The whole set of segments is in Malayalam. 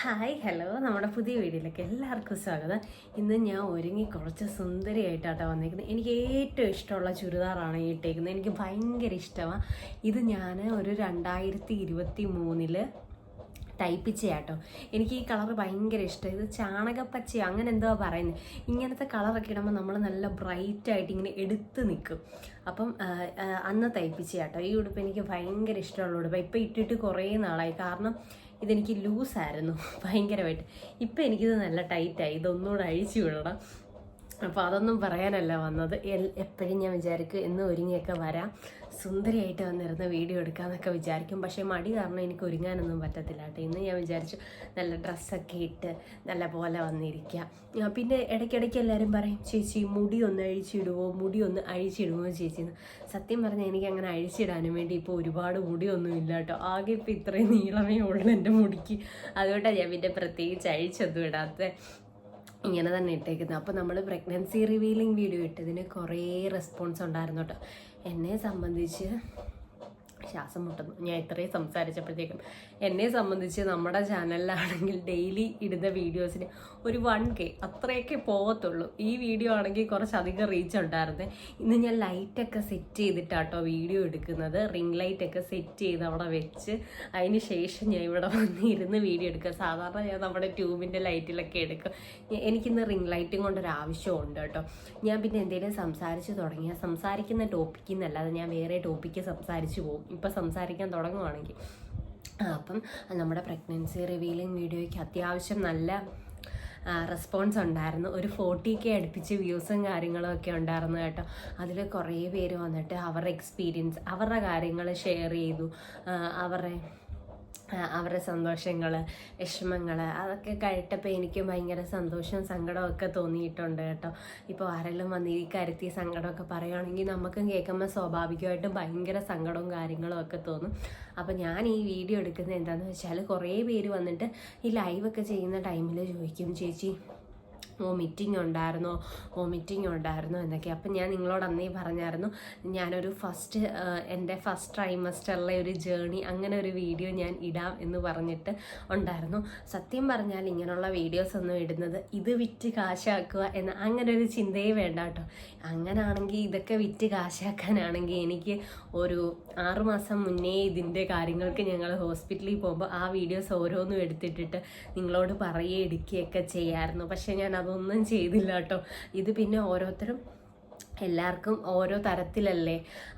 Hi hello. നമ്മുടെ പുതിയ വീഡിയോയിലേക്ക് എല്ലാവർക്കും സ്വാഗതം. ഇന്ന് ഞാൻ ഒരുങ്ങി കുറച്ച് സുന്ദരിയായിട്ടാട്ടോ വന്നിരിക്കുന്നത് എനിക്ക് ഏറ്റവും ഇഷ്ടമുള്ള ചുരിദാറാണ് ഇട്ടേക്കുന്നത്. എനിക്ക് ഭയങ്കര ഇഷ്ടമാണ് ഇത് ഞാൻ ഒരു രണ്ടായിരത്തി ഇരുപത്തി മൂന്നിൽ തയ്പ്പിച്ചയാട്ടോ. എനിക്ക് ഈ കളർ ഭയങ്കര ഇഷ്ടം. ഇത് ചാണകപ്പച്ച അങ്ങനെ എന്തോ പറയുന്നത് ഇങ്ങനത്തെ കളറൊക്കെ ഇടുമ്പോൾ നമ്മൾ നല്ല ബ്രൈറ്റായിട്ട് ഇങ്ങനെ എടുത്ത് നിൽക്കും അപ്പം അന്ന് ആ, അന്ന് തയ്പ്പിച്ചയാട്ടോ. ഈ ഉടുപ്പ് എനിക്ക് ഭയങ്കര ഇഷ്ടമുള്ള ഉടുപ്പ്. ഇപ്പം ഇട്ടിട്ട് കുറേ നാളായി. കാരണം ഇതെനിക്ക് ലൂസായിരുന്നു ഭയങ്കരമായിട്ട്. ഇപ്പം എനിക്കിത് നല്ല ടൈറ്റായി ഇതൊന്നുകൂടെ അഴിച്ചു വിടണം. അപ്പോൾ അതൊന്നും പറയാനല്ല വന്നത്. എപ്പോഴും ഞാൻ വിചാരിക്കും എന്ന് ഒരുങ്ങിയൊക്കെ വരാം. സുന്ദരിയായിട്ട് വന്നിരുന്ന് വീഡിയോ എടുക്കാമെന്നൊക്കെ വിചാരിക്കും. പക്ഷേ മടി കാരണം എനിക്ക് ഒരുങ്ങാനൊന്നും പറ്റത്തില്ല കേട്ടോ. ഇന്ന് ഞാൻ വിചാരിച്ചു നല്ല ഡ്രസ്സൊക്കെ ഇട്ട് നല്ല പോലെ വന്നിരിക്കുക പിന്നെ ഇടയ്ക്കിടയ്ക്ക് എല്ലാവരും പറയും ചേച്ചി മുടി ഒന്ന് അഴിച്ചിടുവോ? മുടി ഒന്ന് അഴിച്ചിടുവോ? ചേച്ചി എന്ന്. സത്യം പറഞ്ഞാൽ എനിക്ക് അങ്ങനെ അഴിച്ചിടാനും വേണ്ടി ഇപ്പോൾ ഒരുപാട് മുടിയൊന്നും ഇല്ല കേട്ടോ. ആകെ ഇപ്പോൾ ഇത്രയും നീളമേ ഉള്ളൂ എന്റെ മുടിക്ക്. അതുകൊണ്ടാണ് ഞാൻ പിന്നെ പ്രത്യേകിച്ച് അഴിച്ചൊന്നും ഇടാത്ത. ഇങ്ങനെ തന്നെ ഇട്ടേക്കുന്നത് അപ്പോൾ നമ്മൾ പ്രഗ്നൻസി റിവീലിംഗ് വീഡിയോ ഇട്ടതിന് കുറേ റെസ്പോൺസ് ഉണ്ടായിരുന്നു കേട്ടോ. എന്നെ സംബന്ധിച്ച് ശ്വാസം മുട്ടുന്നു ഞാൻ ഇത്രയും സംസാരിച്ചപ്പോഴത്തേക്കും എന്നെ സംബന്ധിച്ച് നമ്മുടെ ചാനലിലാണെങ്കിൽ ഡെയിലി ഇടുന്ന വീഡിയോസിന് ഒരു വൺ കെ അത്രയൊക്കെ പോകത്തുള്ളൂ. ഈ വീഡിയോ ആണെങ്കിൽ കുറച്ചധികം റീച്ച് ഉണ്ടായിരുന്നേ. ഇന്ന് ഞാൻ ലൈറ്റൊക്കെ സെറ്റ് ചെയ്തിട്ടാട്ടോ വീഡിയോ എടുക്കുന്നത്. റിംഗ് ലൈറ്റൊക്കെ സെറ്റ് ചെയ്ത് അവിടെ വെച്ച് അതിന് ശേഷം ഞാൻ ഇവിടെ വന്നിരുന്ന് വീഡിയോ എടുക്കുക. സാധാരണ ഞാൻ നമ്മുടെ ട്യൂബിന്റെ ലൈറ്റിലൊക്കെ എടുക്കും. എനിക്കിന്ന് റിംഗ് ലൈറ്റും കൊണ്ടൊരു ആവശ്യമുണ്ട് കേട്ടോ. ഞാൻ പിന്നെ എന്തെങ്കിലും സംസാരിച്ച് തുടങ്ങിയാൽ സംസാരിക്കുന്ന ടോപ്പിക്കിൽ നിന്നല്ലാതെ ഞാൻ വേറെ ടോപ്പിക്ക് സംസാരിച്ച് പോകും. ഇപ്പം സംസാരിക്കാൻ തുടങ്ങുവാണെങ്കിൽ. അപ്പം നമ്മുടെ പ്രഗ്നൻസി റിവീലിംഗ് വീഡിയോയ്ക്ക് അത്യാവശ്യം നല്ല റെസ്പോൺസ് ഉണ്ടായിരുന്നു. ഒരു ഫോർട്ടി കെ അടുപ്പിച്ച് വ്യൂസും കാര്യങ്ങളും ഒക്കെ ഉണ്ടായിരുന്നു കേട്ടോ. അതിൽ കുറേ പേര് വന്നിട്ട് അവരുടെ എക്സ്പീരിയൻസ് അവരുടെ കാര്യങ്ങൾ ഷെയർ ചെയ്തു. അവരുടെ അവരുടെ സന്തോഷങ്ങൾ വിഷമങ്ങൾ അതൊക്കെ കേട്ടപ്പോൾ എനിക്ക് ഭയങ്കര സന്തോഷവും സങ്കടമൊക്കെ തോന്നിയിട്ടുണ്ട് കേട്ടോ. ഇപ്പോൾ ആരെല്ലാം വന്ന് ഈ കരുത്തി സങ്കടമൊക്കെ പറയുകയാണെങ്കിൽ നമുക്കും കേൾക്കുമ്പോൾ സ്വാഭാവികമായിട്ടും ഭയങ്കര സങ്കടവും കാര്യങ്ങളും ഒക്കെ തോന്നും. അപ്പോൾ ഞാൻ ഈ വീഡിയോ എടുക്കുന്നത് എന്താണെന്ന് വെച്ചാൽ കുറേ പേര് വന്നിട്ട് ഈ ലൈവൊക്കെ ചെയ്യുന്ന ടൈമിൽ ചോദിക്കും ചേച്ചി വോമിറ്റിംഗ് ഉണ്ടായിരുന്നോ? വോമിറ്റിംഗ് ഉണ്ടായിരുന്നോ എന്നൊക്കെ. അപ്പം ഞാൻ നിങ്ങളോട് അന്നേ പറഞ്ഞായിരുന്നു ഞാനൊരു ഫസ്റ്റ് എന്റെ ഫസ്റ്റ് ട്രൈമസ്റ്ററിലെ ഒരു ജേണി അങ്ങനെ ഒരു വീഡിയോ ഞാൻ ഇടാം എന്ന് പറഞ്ഞിട്ട് ഉണ്ടായിരുന്നു. സത്യം പറഞ്ഞാൽ ഇങ്ങനെയുള്ള വീഡിയോസ് ഒന്നും ഇടുന്നത് ഇത് വിറ്റ് കാശാക്കുക എന്ന അങ്ങനെ ഒരു ചിന്തയെ വേണ്ട കേട്ടോ. അങ്ങനാണെങ്കിൽ ഇതൊക്കെ വിറ്റ് കാശാക്കാനാണെങ്കിൽ എനിക്ക് ഒരു ആറുമാസം മുന്നേ ഇതിന്റെ കാര്യങ്ങൾക്ക് ഞങ്ങൾ ഹോസ്പിറ്റലിൽ പോകുമ്പോൾ ആ വീഡിയോസ് ഓരോന്നും എടുത്തിട്ടിട്ട് നിങ്ങളോട് പറയുകയും എടുക്കുകയൊക്കെ ചെയ്യായിരുന്നു. പക്ഷേ ഞാൻ അതൊന്നും ചെയ്തില്ല കേട്ടോ. ഇത് പിന്നെ ഓരോരുത്തരും എല്ലാവർക്കും ഓരോ തരത്തിലല്ലേ.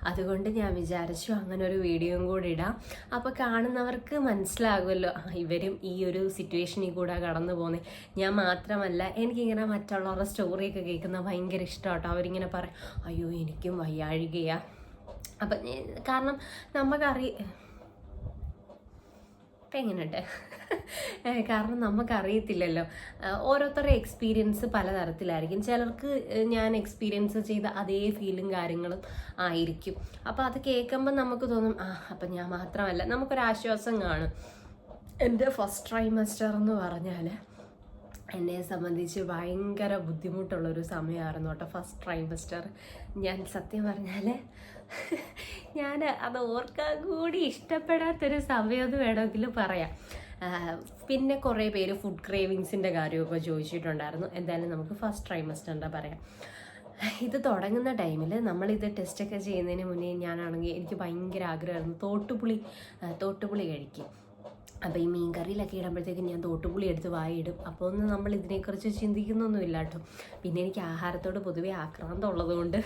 അതുകൊണ്ട് ഞാൻ വിചാരിച്ചു അങ്ങനെ ഒരു വീഡിയോയും കൂടി ഇടാം. അപ്പോൾ കാണുന്നവർക്ക് മനസ്സിലാകുമല്ലോ ഇവരും ഈ ഒരു സിറ്റുവേഷനിൽ കൂടെ കടന്നു പോകുന്നത് ഞാൻ മാത്രമല്ല എനിക്കിങ്ങനെ മറ്റുള്ളവരുടെ സ്റ്റോറിയൊക്കെ കേൾക്കുന്ന ഭയങ്കര ഇഷ്ടമാട്ടോ. അവരിങ്ങനെ പറയും അയ്യോ എനിക്കും വയ്യാഴികയാ. അപ്പം കാരണം നമുക്കറി ഇപ്പം എങ്ങനെയുണ്ട്? കാരണം നമുക്കറിയത്തില്ലല്ലോ. ഓരോരുത്തരുടെ എക്സ്പീരിയൻസ് പലതരത്തിലായിരിക്കും. ചിലർക്ക് ഞാൻ എക്സ്പീരിയൻസ് ചെയ്ത അതേ ഫീലും കാര്യങ്ങളും ആയിരിക്കും. അപ്പോൾ അത് കേൾക്കുമ്പോൾ നമുക്ക് തോന്നും ആ അപ്പം ഞാൻ മാത്രമല്ല. നമുക്കൊരാശ്വാസം കാണും. എന്റെ ഫസ്റ്റ് ട്രൈമസ്റ്റർ എന്ന് പറഞ്ഞാൽ എന്നെ സംബന്ധിച്ച് ഭയങ്കര ബുദ്ധിമുട്ടുള്ളൊരു സമയമായിരുന്നു കേട്ടോ ഫസ്റ്റ് ട്രൈമസ്റ്റർ ഞാൻ സത്യം പറഞ്ഞാൽ ഞാൻ അത് ഓർക്കാൻ കൂടി ഇഷ്ടപ്പെടാത്തൊരു സമയമെന്ന് വേണമെങ്കിൽ പറയാം. പിന്നെ കുറേ പേര് ഫുഡ് ക്രേവിങ്സിന്റെ കാര്യമൊക്കെ ചോദിച്ചിട്ടുണ്ടായിരുന്നു. എന്തായാലും നമുക്ക് ഫസ്റ്റ് ട്രൈമസ്റ്ററിന്റെ പറയാം? ഇത് തുടങ്ങുന്ന ടൈമിൽ നമ്മളിത് ടെസ്റ്റൊക്കെ ചെയ്യുന്നതിന് മുന്നേ ഞാനാണെങ്കിൽ എനിക്ക് ഭയങ്കര ആഗ്രഹമായിരുന്നു. തോട്ടുപുളി തോട്ടുപുളി കഴിക്കും അപ്പോൾ ഈ മീൻ കറിയിലൊക്കെ ഇടുമ്പോഴത്തേക്കും ഞാൻ തോട്ടുപുളി എടുത്ത് വായിടും. അപ്പോൾ ഒന്നും നമ്മൾ ഇതിനെക്കുറിച്ച് ചിന്തിക്കുന്നൊന്നുമില്ല കേട്ടോ പിന്നെ എനിക്ക് ആഹാരത്തോട് പൊതുവേ ആക്രാന്തം ഉള്ളതുകൊണ്ട്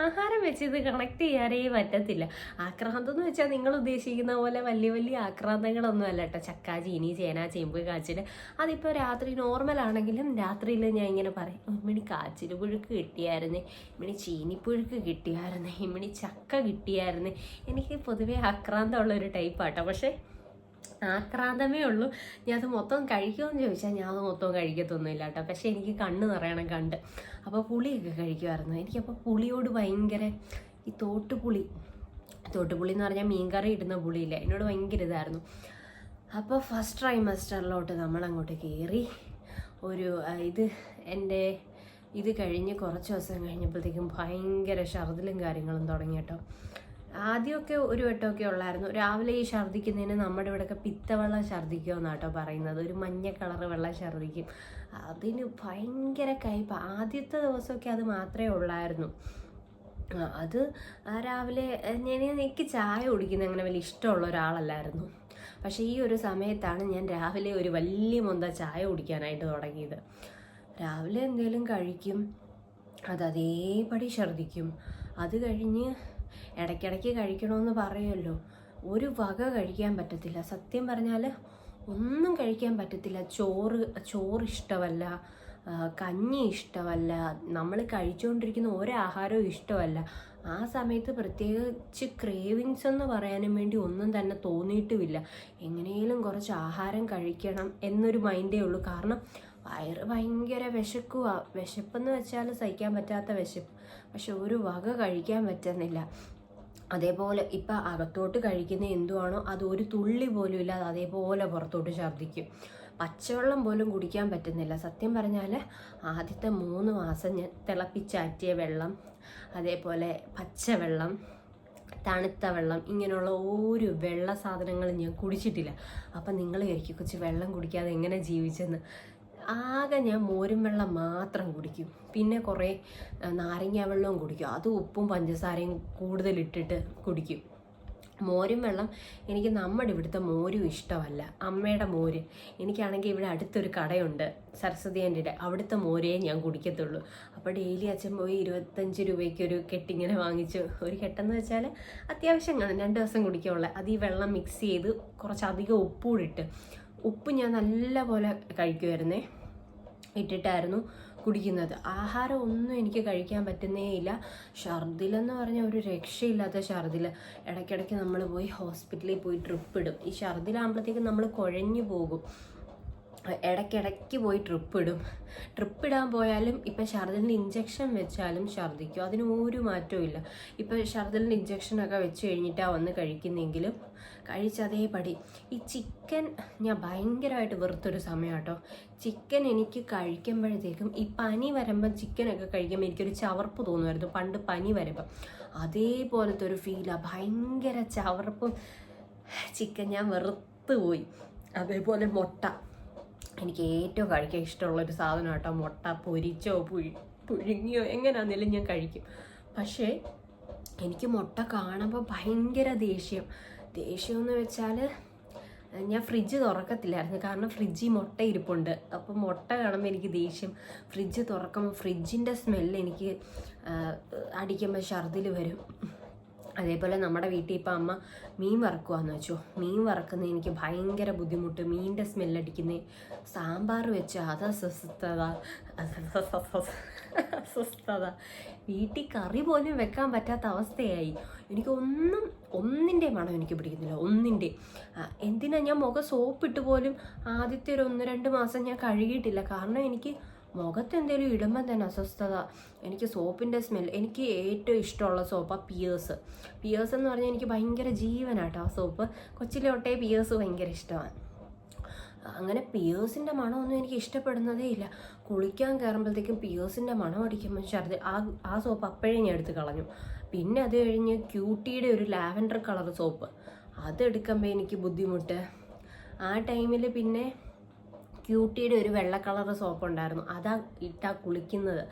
ആഹാരം വെച്ച് ഇത് കണക്ട് ചെയ്യാനേ പറ്റത്തില്ല. ആക്രാന്തം എന്ന് വെച്ചാൽ നിങ്ങൾ ഉദ്ദേശിക്കുന്ന പോലെ വലിയ വലിയ ആക്രാന്തങ്ങളൊന്നും അല്ല കേട്ടോ. ചക്ക ചീനി ചേന ചേമ്പ് കാച്ചിൽ അതിപ്പോൾ രാത്രി നോർമൽ ആണെങ്കിലും രാത്രിയിൽ ഞാൻ ഇങ്ങനെ പറയും ഇമ്മിണി കാച്ചിൽ പുഴുക്ക് കിട്ടിയായിരുന്നേ ഇമ്മിണി ചീനിപ്പുഴുക്ക് കിട്ടിയായിരുന്നേ ഇമ്മിണി ചക്ക കിട്ടിയായിരുന്നേ. എനിക്ക് പൊതുവേ ആക്രാന്തമുള്ള ഒരു ടൈപ്പാട്ടോ പക്ഷേ ആക്രാന്തമേ ഉള്ളൂ ഞാൻ അത് മൊത്തം കഴിക്കുമെന്ന് ചോദിച്ചാൽ ഞാൻ അത് മൊത്തം കഴിക്കത്തൊന്നുമില്ല കേട്ടോ. പക്ഷേ എനിക്ക് കണ്ണ് നിറയണം കണ്ട്. അപ്പോൾ പുളിയൊക്കെ കഴിക്കുമായിരുന്നു. എനിക്കപ്പോൾ പുളിയോട് ഭയങ്കര ഈ തോട്ടുപുളി തോട്ടുപുളി എന്ന് പറഞ്ഞാൽ മീൻകറി ഇടുന്ന പുളിയില്ല. എന്നോട് ഭയങ്കര ഇതായിരുന്നു. അപ്പോൾ ഫസ്റ്റ് ട്രൈമസ്റ്ററിലോട്ട് നമ്മൾ അങ്ങോട്ട് കയറി ഒരു ഇത് എന്റെ ഇത് കഴിഞ്ഞ് കുറച്ച് ദിവസം കഴിഞ്ഞപ്പോഴത്തേക്കും ഭയങ്കര ഷർദിലും കാര്യങ്ങളും തുടങ്ങി കേട്ടോ. ആദ്യമൊക്കെ ഒരു വട്ടമൊക്കെ ഉള്ളായിരുന്നു. രാവിലെ ഈ ഛർദ്ദിക്കുന്നതിന് നമ്മുടെ ഇവിടെയൊക്കെ പിത്തവെള്ളം ഛർദ്ദിക്കുമെന്നാട്ടോ പറയുന്നത്. ഒരു മഞ്ഞ കളറ് വെള്ളം ഛർദ്ദിക്കും അതിന് ഭയങ്കര കയ്പ. ആദ്യത്തെ ദിവസമൊക്കെ അത് മാത്രമേ ഉള്ളായിരുന്നു. അത് രാവിലെ ഞാൻ എനിക്ക് ചായ കുടിക്കുന്ന അങ്ങനെ വലിയ ഇഷ്ടമുള്ള ഒരാളല്ലായിരുന്നു. പക്ഷേ ഈ ഒരു സമയത്താണ് ഞാൻ രാവിലെ ഒരു വലിയ മൊന്ത ചായ കുടിക്കാനായിട്ട് തുടങ്ങിയത്. രാവിലെ എന്തെങ്കിലും കഴിക്കും അത് അതേപടി ഛർദ്ദിക്കും അത് കഴിഞ്ഞ് ഇടയ്ക്കിടയ്ക്ക് കഴിക്കണമെന്ന് പറയുമല്ലോ. ഒരു വക കഴിക്കാൻ പറ്റത്തില്ല. സത്യം പറഞ്ഞാൽ ഒന്നും കഴിക്കാൻ പറ്റത്തില്ല. ചോറ് ചോറ് ഇഷ്ടമല്ല കഞ്ഞി ഇഷ്ടമല്ല നമ്മൾ കഴിച്ചുകൊണ്ടിരിക്കുന്ന ഒരാഹാരവും ഇഷ്ടമല്ല. ആ സമയത്ത് പ്രത്യേകിച്ച് ക്രേവിങ്സ് എന്ന് പറയാനും വേണ്ടി ഒന്നും തന്നെ തോന്നിയിട്ടുമില്ല. എങ്ങനെയും കുറച്ച് ആഹാരം കഴിക്കണം എന്നൊരു മൈൻഡേ ഉള്ളൂ. കാരണം വയറ് ഭയങ്കര വിശക്കുവാ. വിശപ്പെന്ന് വെച്ചാൽ സഹിക്കാൻ പറ്റാത്ത വിശപ്പ്. പക്ഷെ ഒരു വക കഴിക്കാൻ പറ്റുന്നില്ല. അതേപോലെ ഇപ്പം അകത്തോട്ട് കഴിക്കുന്ന എന്തുവാണോ അത് ഒരു തുള്ളി പോലും ഇല്ലാതെ അതേപോലെ പുറത്തോട്ട് ഛർദ്ദിക്കും. പച്ചവെള്ളം പോലും കുടിക്കാൻ പറ്റുന്നില്ല. സത്യം പറഞ്ഞാൽ ആദ്യത്തെ മൂന്ന് മാസം ഞാൻ തിളപ്പിച്ചാറ്റിയ വെള്ളം അതേപോലെ പച്ചവെള്ളം തണുത്ത വെള്ളം ഇങ്ങനെയുള്ള ഒരു വെള്ള സാധനങ്ങളും ഞാൻ കുടിച്ചിട്ടില്ല. അപ്പം നിങ്ങൾ വിചാരിക്കും കൊച്ചു വെള്ളം കുടിക്കാതെ എങ്ങനെ ജീവിച്ചെന്ന്. ആകെ ഞാൻ മോരും വെള്ളം മാത്രം കുടിക്കും. പിന്നെ കുറേ നാരങ്ങ വെള്ളവും കുടിക്കും. അത് ഉപ്പും പഞ്ചസാരയും കൂടുതലിട്ടിട്ട് കുടിക്കും. മോരും വെള്ളം എനിക്ക് നമ്മുടെ ഇവിടുത്തെ മോരും ഇഷ്ടമല്ല. അമ്മയുടെ മോര്. എനിക്കാണെങ്കിൽ ഇവിടെ അടുത്തൊരു കടയുണ്ട് സരസ്വതി ആന്റിയുടെ അവിടുത്തെ മോരേ ഞാൻ കുടിക്കത്തുള്ളൂ. അപ്പോൾ ഡെയിലി അച്ഛൻ പോയി ഇരുപത്തഞ്ച് രൂപയ്ക്ക് ഒരു കെട്ടിങ്ങനെ വാങ്ങിച്ചു ഒരു കെട്ടെന്ന് വെച്ചാൽ അത്യാവശ്യം കാണും. രണ്ട് ദിവസം കുടിക്കാനുള്ള അത് ഈ വെള്ളം മിക്സ് ചെയ്ത് കുറച്ചധികം ഉപ്പൂടിട്ട് ഉപ്പ് ഞാൻ നല്ല പോലെ കഴിക്കുമായിരുന്നേ ഇട്ടിട്ടായിരുന്നു കുടിക്കുന്നത്. ആഹാരം ഒന്നും എനിക്ക് കഴിക്കാൻ പറ്റുന്നേ ഇല്ല. ഛർദിലെന്ന് പറഞ്ഞാൽ ഒരു രക്ഷയില്ലാത്ത ഛർദിൽ ഇടയ്ക്കിടയ്ക്ക് നമ്മൾ പോയി ഹോസ്പിറ്റലിൽ പോയി ട്രിപ്പ് ഇടും. ഈ ഛർദിലാകുമ്പോഴത്തേക്കും നമ്മൾ കുഴഞ്ഞു പോകും. ഇടയ്ക്കിടയ്ക്ക് പോയി ട്രിപ്പ് ഇടും ട്രിപ്പ് ഇടാൻ പോയാലും ഇപ്പം ഛർദിലിന് ഇഞ്ചക്ഷൻ വെച്ചാലും ഛർദിക്കും അതിന് ഒരു മാറ്റവും ഇല്ല. ഇപ്പം ഛർദിലിന് ഇഞ്ചക്ഷനൊക്കെ വെച്ച് കഴിഞ്ഞിട്ടാണ് വന്ന് കഴിക്കുന്നെങ്കിലും കഴിച്ചതേ പടി ഈ ചിക്കൻ ഞാൻ ഭയങ്കരമായിട്ട് വെറുത്തൊരു സമയം കേട്ടോ ചിക്കൻ എനിക്ക് കഴിക്കുമ്പോഴത്തേക്കും ഈ പനി വരുമ്പം ചിക്കനൊക്കെ കഴിക്കുമ്പോൾ എനിക്കൊരു ചവർപ്പ് തോന്നുമായിരുന്നു. പണ്ട് പനി വരുമ്പം. അതേപോലത്തെ ഒരു ഫീലാണ് ഭയങ്കര ചവർപ്പും. ചിക്കൻ ഞാൻ വെറുത്ത് പോയി അതേപോലെ മുട്ട. എനിക്ക് ഏറ്റവും കഴിക്കാൻ ഇഷ്ടമുള്ള ഒരു സാധനം കേട്ടോ മുട്ട പൊരിച്ചോ പുഴി പുഴുങ്ങിയോ എങ്ങനെയാണെങ്കിലും ഞാൻ കഴിക്കും. പക്ഷേ എനിക്ക് മുട്ട കാണുമ്പോൾ ഭയങ്കര ദേഷ്യം. ദേഷ്യം എന്ന് വെച്ചാൽ ഞാൻ ഫ്രിഡ്ജ് തുറക്കത്തില്ലായിരുന്നു. കാരണം ഫ്രിഡ്ജിൽ മുട്ട ഇരിപ്പുണ്ട്. അപ്പോൾ മുട്ട കാണുമ്പോൾ എനിക്ക് ദേഷ്യം. ഫ്രിഡ്ജ് തുറക്കുമ്പോൾ ഫ്രിഡ്ജിന്റെ സ്മെല്ല് എനിക്ക് അടിക്കുമ്പോൾ ഛർദിൽ വരും. അതേപോലെ നമ്മുടെ വീട്ടിൽ ഇപ്പം അമ്മ മീൻ വറക്കുവാന്ന് വെച്ചോ. മീൻ വറക്കുന്നത് എനിക്ക് ഭയങ്കര ബുദ്ധിമുട്ട്. മീനിന്റെ സ്മെല്ലടിക്കുന്നത് സാമ്പാർ വെച്ച് അത് അസ്വസ്ഥത അസ്വസ്ഥത വീട്ടിൽ കറി പോലും വെക്കാൻ പറ്റാത്ത അവസ്ഥയായി. എനിക്ക് ഒന്നും ഒന്നിന്റെ മണം എനിക്ക് പിടിക്കുന്നില്ല. ഒന്നിന്റെ. എന്തിനാ ഞാൻ മുഖം സോപ്പിട്ട് പോലും ആദ്യത്തെ ഒരു ഒന്ന് രണ്ട് മാസം ഞാൻ കഴുകിയിട്ടില്ല. കാരണം എനിക്ക് മുഖത്ത് എന്തെങ്കിലും ഇടുമ്പം തന്നെ അസ്വസ്ഥത. എനിക്ക് സോപ്പിന്റെ സ്മെൽ എനിക്ക് ഏറ്റവും ഇഷ്ടമുള്ള സോപ്പാണ് പിയേഴ്സ്. പിയേഴ്സ് എന്ന് പറഞ്ഞാൽ എനിക്ക് ഭയങ്കര ജീവനാട്ടോ ആ സോപ്പ്. കൊച്ചിലെ തൊട്ടേ പിയേഴ്സ് ഭയങ്കര ഇഷ്ടമാണ്. അങ്ങനെ പിയേഴ്സിന്റെ മണമൊന്നും എനിക്ക് ഇഷ്ടപ്പെടുന്നതേ ഇല്ല. കുളിക്കാൻ കയറുമ്പോഴത്തേക്കും പിയേഴ്സിന്റെ മണം അടിക്കുമ്പോൾ ആ ആ സോപ്പ് അപ്പോഴേ ഞാൻ എടുത്ത് കളഞ്ഞു. പിന്നെ അത് കഴിഞ്ഞ് ക്യൂട്ടിയുടെ ഒരു ലാവൻഡർ കളർ സോപ്പ്. അതെടുക്കുമ്പോൾ എനിക്ക് ബുദ്ധിമുട്ട്. ആ ടൈമിൽ പിന്നെ ക്യൂട്ടിയുടെ ഒരു വെള്ള കളർ സോപ്പ് ഉണ്ടായിരുന്നു അതാ ഇട്ടാ കുളിക്കുന്നത്.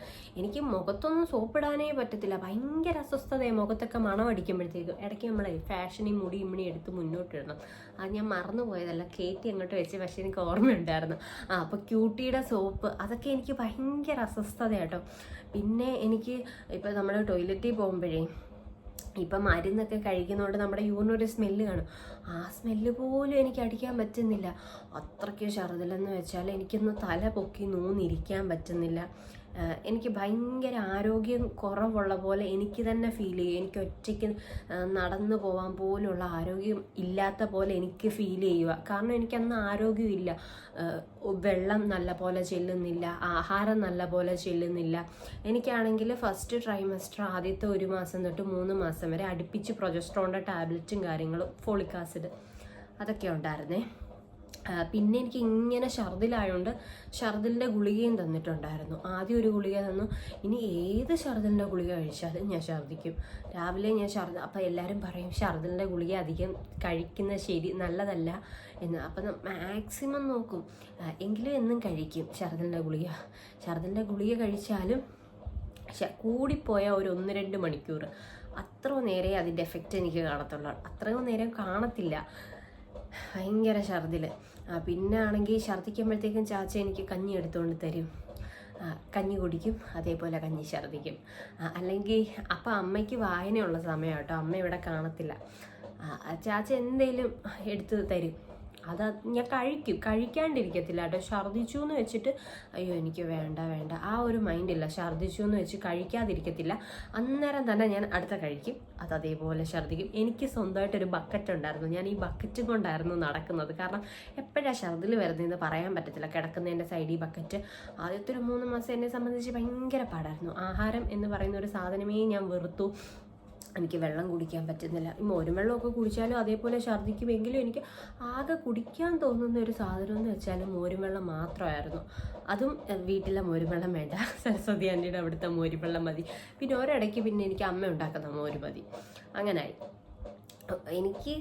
എനിക്ക് മുഖത്തൊന്നും സോപ്പ് ഇടാനേ പറ്റത്തില്ല. ഭയങ്കര അസ്വസ്ഥതയാണ് മുഖത്തൊക്കെ മണം അടിക്കുമ്പോഴത്തേക്കും ഇടയ്ക്ക് നമ്മളെ ഫാഷനി മുടി ഇമ്മിണി എടുത്ത് മുന്നോട്ടിടണം. അത് ഞാൻ മറന്നു പോയതല്ല കയറ്റി അങ്ങോട്ട് വെച്ച്. പക്ഷെ എനിക്ക് ഓർമ്മയുണ്ടായിരുന്നു. ആ അപ്പോൾ ക്യൂട്ടിയുടെ സോപ്പ്. അതൊക്കെ എനിക്ക് ഭയങ്കര അസ്വസ്ഥതയാട്ടോ പിന്നെ എനിക്ക് ഇപ്പോൾ നമ്മൾ ടോയ്ലറ്റിൽ പോകുമ്പോഴേ ഇപ്പം മരുന്നൊക്കെ കഴിക്കുന്നതുകൊണ്ട് നമ്മുടെ യൂറിനൊരു സ്മെല്ല് കാണും. ആ സ്മെല്ല് പോലും എനിക്ക് അടിക്കാൻ പറ്റുന്നില്ല. അത്രയ്ക്ക് ഛർദിലെന്ന് വെച്ചാൽ എനിക്കൊന്ന് തല പൊക്കി നൂന്നിരിക്കാൻ പറ്റുന്നില്ല. എനിക്ക് ഭയങ്കര ആരോഗ്യം കുറവുള്ള പോലെ എനിക്ക് തന്നെ ഫീൽ ചെയ്യും. എനിക്ക് ഒറ്റയ്ക്ക് നടന്നു പോകാൻ പോലുള്ള ആരോഗ്യം ഇല്ലാത്ത പോലെ എനിക്ക് ഫീൽ ചെയ്യുക. കാരണം എനിക്കന്ന് ആരോഗ്യമില്ല. വെള്ളം നല്ല പോലെ ചെല്ലുന്നില്ല. ആഹാരം നല്ല പോലെ ചെല്ലുന്നില്ല. എനിക്കാണെങ്കിൽ ഫസ്റ്റ് ട്രൈമസ്റ്റർ ആദ്യത്തെ ഒരു മാസം തൊട്ട് മൂന്ന് മാസം വരെ അടുപ്പിച്ച് പ്രൊജസ്ട്രോണിന്റെ ടാബ്ലറ്റും കാര്യങ്ങളും ഫോളിക് ആസിഡ് അതൊക്കെ ഉണ്ടായിരുന്നേ. പിന്നെ എനിക്ക് ഇങ്ങനെ ഛർദിലായതുകൊണ്ട് ഛർദിലിന്റെ ഗുളികയും തന്നിട്ടുണ്ടായിരുന്നു. ആദ്യം ഒരു ഗുളിക തന്നു. ഇനി ഏത് ഛർദിലിന്റെ ഗുളിക കഴിച്ചാലും ഞാൻ ഛർദിക്കും രാവിലെ ഞാൻ ഛർദി അപ്പോൾ എല്ലാവരും പറയും ഛർദിലിന്റെ ഗുളിക അധികം കഴിക്കുന്ന ശരി നല്ലതല്ല എന്ന്. അപ്പം മാക്സിമം നോക്കും. എങ്കിലും എന്നും കഴിക്കും ഛർദിലിന്റെ ഗുളിക. ഛർദിലിന്റെ ഗുളിക കഴിച്ചാലും കൂടിപ്പോയ ഒരു ഒന്ന് രണ്ട് മണിക്കൂർ അത്ര നേരെ അതിന്റെ എഫക്റ്റ് എനിക്ക് കാണത്തുള്ളൂ. അത്രയും നേരം കാണത്തില്ല. ഭയങ്കര ഛർദിൽ പിന്നെ ആണെങ്കിൽ ഛർദ്ദിക്കുമ്പോഴത്തേക്കും ചാച്ച എനിക്ക് കഞ്ഞി എടുത്തുകൊണ്ട് തരും. കഞ്ഞി കുടിക്കും അതേപോലെ കഞ്ഞി ഛർദ്ദിക്കും. അല്ലെങ്കിൽ അപ്പം അമ്മയ്ക്ക് വായനയുള്ള സമയം കേട്ടോ അമ്മ ഇവിടെ കാണത്തില്ല. ചാച്ച എന്തേലും എടുത്ത് തരും. അത് ഞാൻ കഴിക്കും. കഴിക്കാണ്ടിരിക്കത്തില്ല കേട്ടോ. ഛർദിച്ചു എന്ന് വെച്ചിട്ട് അയ്യോ എനിക്ക് വേണ്ട വേണ്ട. ആ ഒരു മൈൻഡില്ല. ഛർദിച്ചു എന്ന് വെച്ച് കഴിക്കാതിരിക്കത്തില്ല. അന്നേരം തന്നെ ഞാൻ അടുത്ത കഴിക്കും. അത് അതേപോലെ ഛർദിക്കും. എനിക്ക് സ്വന്തമായിട്ടൊരു ബക്കറ്റ് ഉണ്ടായിരുന്നു. ഞാൻ ഈ ബക്കറ്റ് കൊണ്ടായിരുന്നു നടക്കുന്നത്. കാരണം എപ്പോഴാണ് ഛർദിൽ വരുന്നതെന്ന് പറയാൻ പറ്റത്തില്ല. കിടക്കുന്നതിന്റെ സൈഡിൽ ബക്കറ്റ് ആദ്യത്തെ ഒരു മൂന്ന് മാസം എന്നെ സംബന്ധിച്ച് ഭയങ്കര പാടായിരുന്നു. ആഹാരം എന്ന് പറയുന്ന ഒരു സാധനമേ ഞാൻ വെറുത്തു. എനിക്ക് വെള്ളം കുടിക്കാൻ പറ്റുന്നില്ല. ഈ മോരും വെള്ളമൊക്കെ കുടിച്ചാലും അതേപോലെ ഛർദ്ദിക്കുമെങ്കിലും എനിക്ക് ആകെ കുടിക്കാൻ തോന്നുന്ന ഒരു സാധനം എന്ന് വെച്ചാൽ മോരും വെള്ളം മാത്രമായിരുന്നു. അതും വീട്ടിലെ മോരും വെള്ളം വേണ്ട. സരസ്വതി ആന്റിയുടെ അവിടുത്തെ മോരും വെള്ളം മതി. പിന്നെ ഒരിടയ്ക്ക് പിന്നെ എനിക്ക് അമ്മ ഉണ്ടാക്കുന്ന മോര് മതി. അങ്ങനായി. എനിക്ക്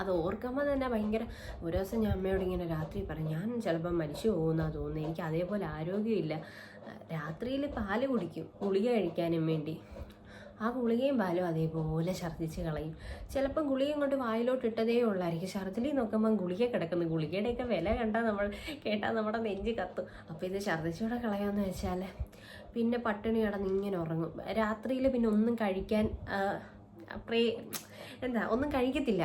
അത് ഓർക്കുമ്പോൾ തന്നെ ഭയങ്കര ഒരു ദിവസം ഞാൻ അമ്മയോട് ഇങ്ങനെ രാത്രി പറഞ്ഞു ഞാൻ ചിലപ്പോൾ മരിച്ചു പോകുന്നാ തോന്നുന്നു. എനിക്ക് അതേപോലെ ആരോഗ്യമില്ല. രാത്രിയിൽ പാൽ കുടിക്കും. ഗുളിക കഴിക്കാനും വേണ്ടി. ആ ഗുളികയും പാലും അതേപോലെ ഛർദ്ദിച്ച് കളയും. ചിലപ്പം ഗുളിക ഇങ്ങോട്ട് വായിലോട്ട് ഇട്ടതേ ഉള്ളായിരിക്കും. ഛർദ്ദിലി നോക്കുമ്പം ഗുളിക കിടക്കുന്നു. ഗുളികയുടെയൊക്കെ വില കണ്ടാൽ നമ്മൾ കേട്ടാൽ നമ്മുടെ നെഞ്ച് കത്തും. അപ്പോൾ ഇത് ഛർദ്ദിച്ചൂടെ കളയാമെന്ന് വെച്ചാൽ പിന്നെ പട്ടിണി കിടന്ന് ഇങ്ങനെ ഉറങ്ങും. രാത്രിയിൽ പിന്നെ ഒന്നും കഴിക്കാൻ പ്രേ എന്താ ഒന്നും കഴിക്കത്തില്ല.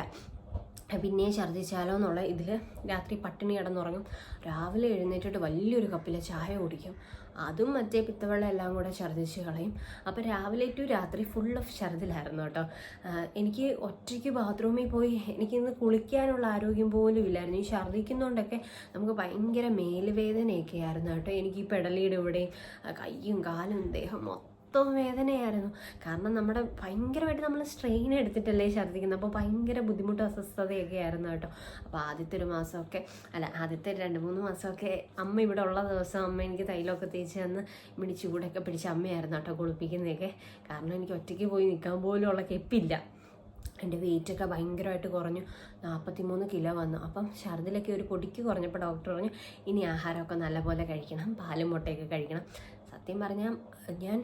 പിന്നെയും ഛർദ്ദിച്ചാലോ എന്നുള്ള ഇതിൽ രാത്രി പട്ടിണി കിടന്നുറങ്ങും രാവിലെ എഴുന്നേറ്റിട്ട് വലിയൊരു കപ്പിലെ ചായ കുടിക്കും. അതും മറ്റേ പിത്തവെള്ളം എല്ലാം കൂടെ ഛർദ്ദിച്ച് കളയും. അപ്പോൾ രാവിലെ ടു രാത്രി ഫുൾ ഓഫ് ഛർദ്ദിലായിരുന്നു കേട്ടോ. എനിക്ക് ഒറ്റയ്ക്ക് ബാത്റൂമിൽ പോയി എനിക്കിന്ന് കുളിക്കാനുള്ള ആരോഗ്യം പോലും ഇല്ലായിരുന്നു. ഈ ഛർദ്ദിക്കുന്നതുകൊണ്ടൊക്കെ നമുക്ക് ഭയങ്കര മേലുവേദനയൊക്കെ ആയിരുന്നു കേട്ടോ. എനിക്ക് ഈ പെടലിയുടെ ഇവിടെയും കൈയും കാലും ദേഹം മൊത്തം മൊത്തം വേദനയായിരുന്നു കാരണം നമ്മുടെ ഭയങ്കരമായിട്ട് നമ്മൾ സ്ട്രെയിൻ എടുത്തിട്ടല്ലേ ഛർദ്ദിക്കുന്നത് അപ്പോൾ ഭയങ്കര ബുദ്ധിമുട്ട് അസ്വസ്ഥതയൊക്കെ ആയിരുന്നു കേട്ടോ. അപ്പോൾ ആദ്യത്തെ ഒരു മാസമൊക്കെ അല്ല ആദ്യത്തെ രണ്ട് മൂന്ന് മാസമൊക്കെ അമ്മ ഇവിടെ ഉള്ള ദിവസം അമ്മ എനിക്ക് തൈലമൊക്കെ തേച്ച് തന്ന് ഇവിടെ ചൂടൊക്കെ പിടിച്ച് അമ്മയായിരുന്നു കേട്ടോ കുളിപ്പിക്കുന്നതൊക്കെ. കാരണം എനിക്ക് ഒറ്റയ്ക്ക് പോയി നിൽക്കാൻ പോലും ഉള്ള കെപ്പില്ല. എന്റെ വെയിറ്റൊക്കെ ഭയങ്കരമായിട്ട് കുറഞ്ഞു. നാൽപ്പത്തി മൂന്ന് കിലോ വന്നു. അപ്പം ഛർദിലൊക്കെ ഒരു പൊടിക്ക് കുറഞ്ഞപ്പോൾ ഡോക്ടർ പറഞ്ഞു ഇനി ആഹാരമൊക്കെ നല്ലപോലെ കഴിക്കണം. പാലും മുട്ടയൊക്കെ കഴിക്കണം. സത്യം പറഞ്ഞാൽ ഞാൻ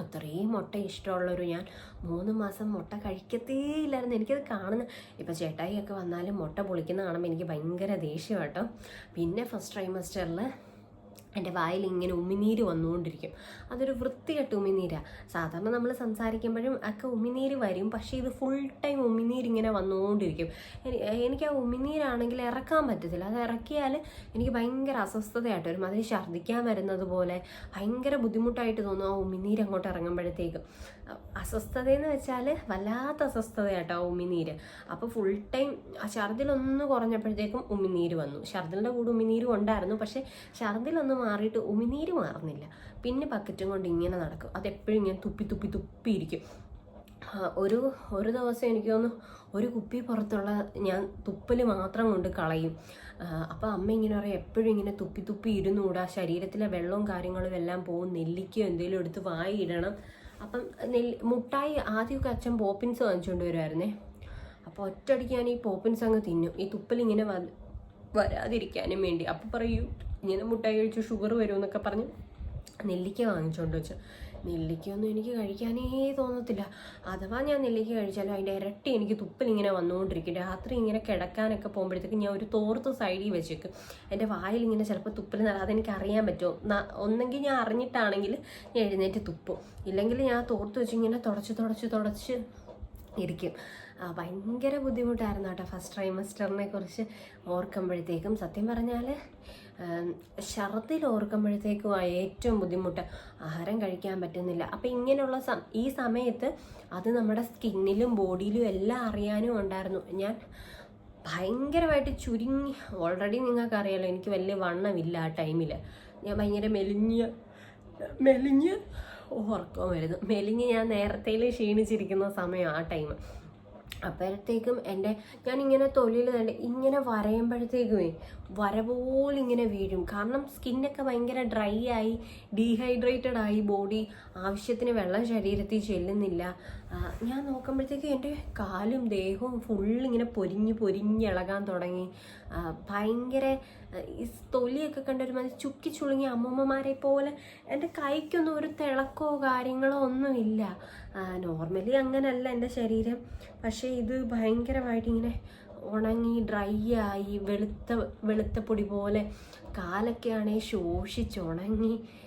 അത്രയും മുട്ട ഇഷ്ടമുള്ളൊരു ഞാൻ മൂന്ന് മാസം മുട്ട കഴിക്കത്തേ ഇല്ലായിരുന്നു എനിക്കത് കാണുന്ന ഇപ്പോൾ ചേട്ടായിയൊക്കെ വന്നാലും മുട്ട പൊളിക്കുന്ന കാണുമ്പോൾ എനിക്ക് ഭയങ്കര ദേഷ്യം കേട്ടോ. പിന്നെ ഫസ്റ്റ് ട്രൈമസ്റ്ററിൽ എന്റെ വായിൽ ഇങ്ങനെ ഉമിനീര് വന്നുകൊണ്ടിരിക്കും. അതൊരു വൃത്തികെട്ട ഉമിനീരാണ് സാധാരണ നമ്മൾ സംസാരിക്കുമ്പോഴും ഒക്കെ ഉമിനീര് വരും. പക്ഷേ ഇത് ഫുൾ ടൈം ഉമിനീര് ഇങ്ങനെ വന്നുകൊണ്ടിരിക്കും എനിക്ക് ആ ഉമിനീരാണെങ്കിൽ ഇറക്കാൻ പറ്റത്തില്ല. അത് ഇറക്കിയാൽ എനിക്ക് ഭയങ്കര അസ്വസ്ഥതയായിട്ട് വരും. അതിന് ഛർദ്ദിക്കാൻ വരുന്നത് പോലെ ഭയങ്കര ബുദ്ധിമുട്ടായിട്ട് തോന്നും ആ ഉമിനീര് അങ്ങോട്ട് ഇറങ്ങുമ്പോഴത്തേക്കും. അസ്വസ്ഥതയെന്ന് വെച്ചാൽ വല്ലാത്ത അസ്വസ്ഥതയാട്ടോ ആ ഉമിനീര്. അപ്പോൾ ഫുൾ ടൈം ആ ഛർദിലൊന്ന് കുറഞ്ഞപ്പോഴത്തേക്കും ഉമിനീര് വന്നു. ഛർദിലിന്റെ കൂടെ ഉമിനീരും ഉണ്ടായിരുന്നു. പക്ഷേ ഛർദിലൊന്ന് മാറിയിട്ട് ഉമിനീര് മാറുന്നില്ല. പിന്നെ ബക്കറ്റും കൊണ്ട് ഇങ്ങനെ നടക്കും. അതെപ്പോഴും ഇങ്ങനെ തുപ്പി തുപ്പി തുപ്പി ഇരിക്കും. ഒരു ഒരു ദിവസം എനിക്ക് തോന്നുന്നു ഒരു കുപ്പി പുറത്തുള്ള ഞാൻ തുപ്പൽ മാത്രം കൊണ്ട് കളയും. അപ്പോൾ അമ്മ ഇങ്ങനെ പറയും എപ്പോഴും ഇങ്ങനെ തുപ്പി തുപ്പി ഇരുന്നുകൂടാ ശരീരത്തിലെ വെള്ളവും കാര്യങ്ങളും എല്ലാം പോകും. നെല്ലിക്കയോ എന്തെങ്കിലും എടുത്ത് വായി ഇടണം അപ്പം നെല്ല് മുട്ടായി ആദ്യമൊക്കെ അച്ഛൻ പോപ്പിൻസ് വാങ്ങിച്ചുകൊണ്ട് വരുമായിരുന്നേ അപ്പോൾ ഒറ്റയടിക്ക് ഞാൻ ഈ പോപ്പിൻസ് അങ്ങ് തിന്നും. ഈ വ വരാതിരിക്കാനും വേണ്ടി. അപ്പോൾ പറയൂ ഇങ്ങനെ മുട്ടായി കഴിച്ച് ഷുഗർ വരുമെന്നൊക്കെ പറഞ്ഞ് നെല്ലിക്ക വാങ്ങിച്ചുകൊണ്ട് വെച്ചു. നെല്ലിക്കയൊന്നും എനിക്ക് കഴിക്കാനേ തോന്നത്തില്ല. അഥവാ ഞാൻ നെല്ലിക്ക കഴിച്ചാലും അതിന്റെ ഇരട്ടി എനിക്ക് തുപ്പലിങ്ങനെ വന്നുകൊണ്ടിരിക്കും രാത്രി ഇങ്ങനെ കിടക്കാനൊക്കെ പോകുമ്പോഴത്തേക്ക് ഞാൻ ഒരു തോർത്ത് സൈഡിൽ വെച്ചേക്കും. എന്റെ വായിൽ ഇങ്ങനെ ചിലപ്പോൾ തുപ്പൽ നല്ലാതെ അതെനിക്ക് അറിയാൻ പറ്റുമോ? ഒന്നെങ്കിൽ ഞാൻ അറിഞ്ഞിട്ടാണെങ്കിൽ ഞാൻ എഴുന്നേറ്റ് തുപ്പും. ഇല്ലെങ്കിൽ ഞാൻ തോർത്ത് വെച്ച് ഇങ്ങനെ തുടച്ച് തുടച്ച് തുടച്ച് ഇരിക്കും. ഭയങ്കര ബുദ്ധിമുട്ടായിരുന്നു കേട്ടോ ഫസ്റ്റ് ട്രൈമസ്റ്ററിനെ കുറിച്ച് ഓർക്കുമ്പോഴത്തേക്കും. സത്യം പറഞ്ഞാൽ ഛർദിൽ ഓർക്കുമ്പോഴത്തേക്കും ഏറ്റവും ബുദ്ധിമുട്ട്. ആഹാരം കഴിക്കാൻ പറ്റുന്നില്ല. അപ്പം ഇങ്ങനെയുള്ള സം ഈ സമയത്ത് അത് നമ്മുടെ സ്കിന്നിലും ബോഡിയിലും എല്ലാം അറിയാനും ഉണ്ടായിരുന്നു. ഞാൻ ഭയങ്കരമായിട്ട് ചുരുങ്ങി. ഓൾറെഡി നിങ്ങൾക്കറിയാലോ എനിക്ക് വലിയ വണ്ണമില്ല ആ ടൈമിൽ ഞാൻ ഭയങ്കര മെലിഞ്ഞ മെലിഞ്ഞ് ഉറക്കം വരുന്നു. മെലിഞ്ഞ് ഞാൻ നേരത്തെ ക്ഷീണിച്ചിരിക്കുന്ന സമയം ആ ടൈം അപ്പോഴത്തേക്കും എന്റെ ഞാനിങ്ങനെ തൊലിയിൽ തന്നെ ഇങ്ങനെ വരയുമ്പോഴത്തേക്കുമേ വര പോലെ ഇങ്ങനെ വീഴും. കാരണം സ്കിന്നൊക്കെ ഭയങ്കര ഡ്രൈ ആയി ഡീഹൈഡ്രേറ്റഡ് ആയി ബോഡി ആവശ്യത്തിന് വെള്ളം ശരീരത്തിൽ ചെല്ലുന്നില്ല. ഞാൻ നോക്കുമ്പോഴത്തേക്ക് എന്റെ കാലും ദേഹവും ഫുള്ളിങ്ങനെ പൊരിഞ്ഞ് പൊരിഞ്ഞിളകാൻ തുടങ്ങി. ഭയങ്കര ഈ തൊലിയൊക്കെ കണ്ട ഒരു മതി ചുക്കി ചുളുങ്ങിയ അമ്മമ്മമാരെ പോലെ എന്റെ കൈക്കൊന്നും ഒരു തിളക്കോ കാര്യങ്ങളോ ഒന്നുമില്ല. നോർമലി അങ്ങനല്ല എന്റെ ശരീരം. പക്ഷേ ഇത് ഭയങ്കരമായിട്ട് ഇങ്ങനെ ഉണങ്ങി ഡ്രൈ ആയി വെളുത്ത വെളുത്ത പൊടി പോലെ കാലൊക്കെ ആണെങ്കിൽ ശോഷിച്ച് ഉണങ്ങി. എ,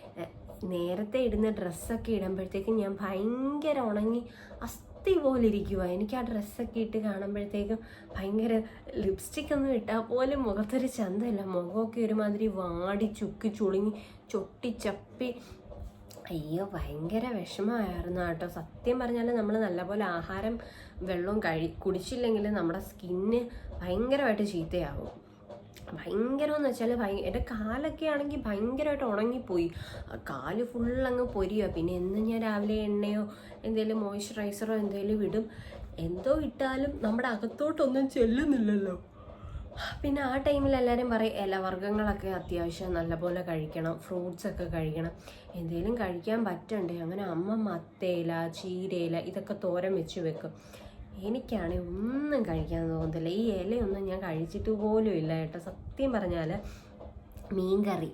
നേരത്തെ ഇടുന്ന ഡ്രസ്സൊക്കെ ഇടുമ്പോഴത്തേക്കും ഞാൻ ഭയങ്കര ഉണങ്ങി അസ്ഥി പോലെ ഇരിക്കുക എനിക്ക് ആ ഡ്രസ്സൊക്കെ ഇട്ട് കാണുമ്പോഴത്തേക്കും ഭയങ്കര ലിപ്സ്റ്റിക് ഒന്നും ഇട്ടാൽ പോലും മുഖത്തൊരു ചന്തമില്ല മുഖമൊക്കെ ഒരുമാതിരി വാടി ചുക്കി ചുളുങ്ങി ചൊട്ടി ചപ്പി. അയ്യോ ഭയങ്കര വിഷമമായിരുന്നു കേട്ടോ. സത്യം പറഞ്ഞാൽ നമ്മൾ നല്ലപോലെ ആഹാരം വെള്ളവും കഴി കുടിച്ചില്ലെങ്കിൽ നമ്മുടെ സ്കിന്ന് ഭയങ്കരമായിട്ട് ചീത്തയാവും. ഭയങ്കരം എന്ന് വെച്ചാൽ ഭയ എന്റെ കാലൊക്കെ ആണെങ്കിൽ ഭയങ്കരമായിട്ട് ഉണങ്ങിപ്പോയി. കാൽ ഫുൾ അങ്ങ് പൊരിയുക പിന്നെ എന്നും ഞാൻ രാവിലെ എണ്ണയോ എന്തെങ്കിലും മോയ്സ്ചറൈസറോ എന്തെങ്കിലും ഇടും എന്തോ ഇട്ടാലും നമ്മുടെ അകത്തോട്ടൊന്നും ചെല്ലുന്നില്ലല്ലോ. പിന്നെ ആ ടൈമിൽ എല്ലാവരും പറയും ഇലവർഗങ്ങളൊക്കെ അത്യാവശ്യം നല്ലപോലെ കഴിക്കണം ഫ്രൂട്ട്സ് ഒക്കെ കഴിക്കണം. എന്തെങ്കിലും കഴിക്കാൻ പറ്റണ്ടേ? അങ്ങനെ അമ്മ മത്തയില ചീരയില ഇതൊക്കെ തോരൻ വെച്ച് വെക്കും. എനിക്കാണെങ്കിൽ ഒന്നും കഴിക്കാൻ തോന്നുന്നില്ല ഈ ഇലയൊന്നും ഞാൻ കഴിച്ചിട്ട് പോലും ഇല്ല കേട്ടോ. സത്യം പറഞ്ഞാൽ മീൻകറി.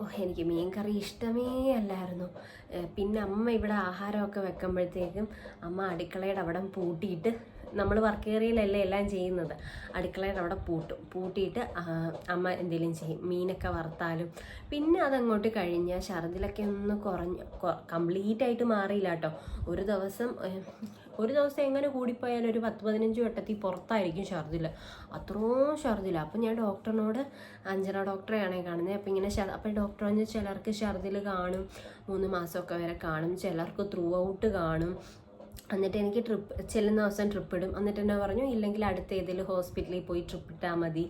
ഓ എനിക്ക് മീൻകറി ഇഷ്ടമേ അല്ലായിരുന്നു. പിന്നെ അമ്മ ഇവിടെ ആഹാരമൊക്കെ വെക്കുമ്പോഴത്തേക്കും അമ്മ അടുക്കളയുടെ അവിടെ പൂട്ടിയിട്ട് നമ്മൾ വർക്ക് ഏരിയയിലല്ലേ എല്ലാം ചെയ്യുന്നത്. അടുക്കളയുടെ അവിടെ പൂട്ടും. പൂട്ടിയിട്ട് അമ്മ എന്തെങ്കിലും ചെയ്യും. മീനൊക്കെ വറുത്താലും. പിന്നെ അതങ്ങോട്ട് കഴിഞ്ഞാൽ ഛർദിലൊക്കെ ഒന്ന് കുറഞ്ഞ് കംപ്ലീറ്റ് ആയിട്ട് മാറിയില്ല കേട്ടോ. ഒരു ദിവസം ഒരു ദിവസം എങ്ങനെ കൂടിപ്പോയാലും ഒരു പത്ത് പതിനഞ്ച് വട്ടത്തിൽ പുറത്തായിരിക്കും ഛർദിൽ അത്രയും ഛർദിൽ അപ്പം ഞാൻ ഡോക്ടറിനോട് അഞ്ജന ഡോക്ടറെയാണ് കാണുന്നത് അപ്പം ഇങ്ങനെ അപ്പം ഡോക്ടർ പറഞ്ഞ് ചിലർക്ക് ഛർദിൽ കാണും മൂന്ന് മാസമൊക്കെ വരെ കാണും ചിലർക്ക് ത്രൂ ഔട്ട് കാണും. എന്നിട്ട് എനിക്ക് ട്രിപ്പ് ചെല്ലുന്ന ദിവസം ട്രിപ്പ് ഇടും. എന്നിട്ട് എന്നെ പറഞ്ഞു ഇല്ലെങ്കിൽ അടുത്ത ഏതെങ്കിലും ഹോസ്പിറ്റലിൽ പോയി ട്രിപ്പ് ഇട്ടാൽ മതി.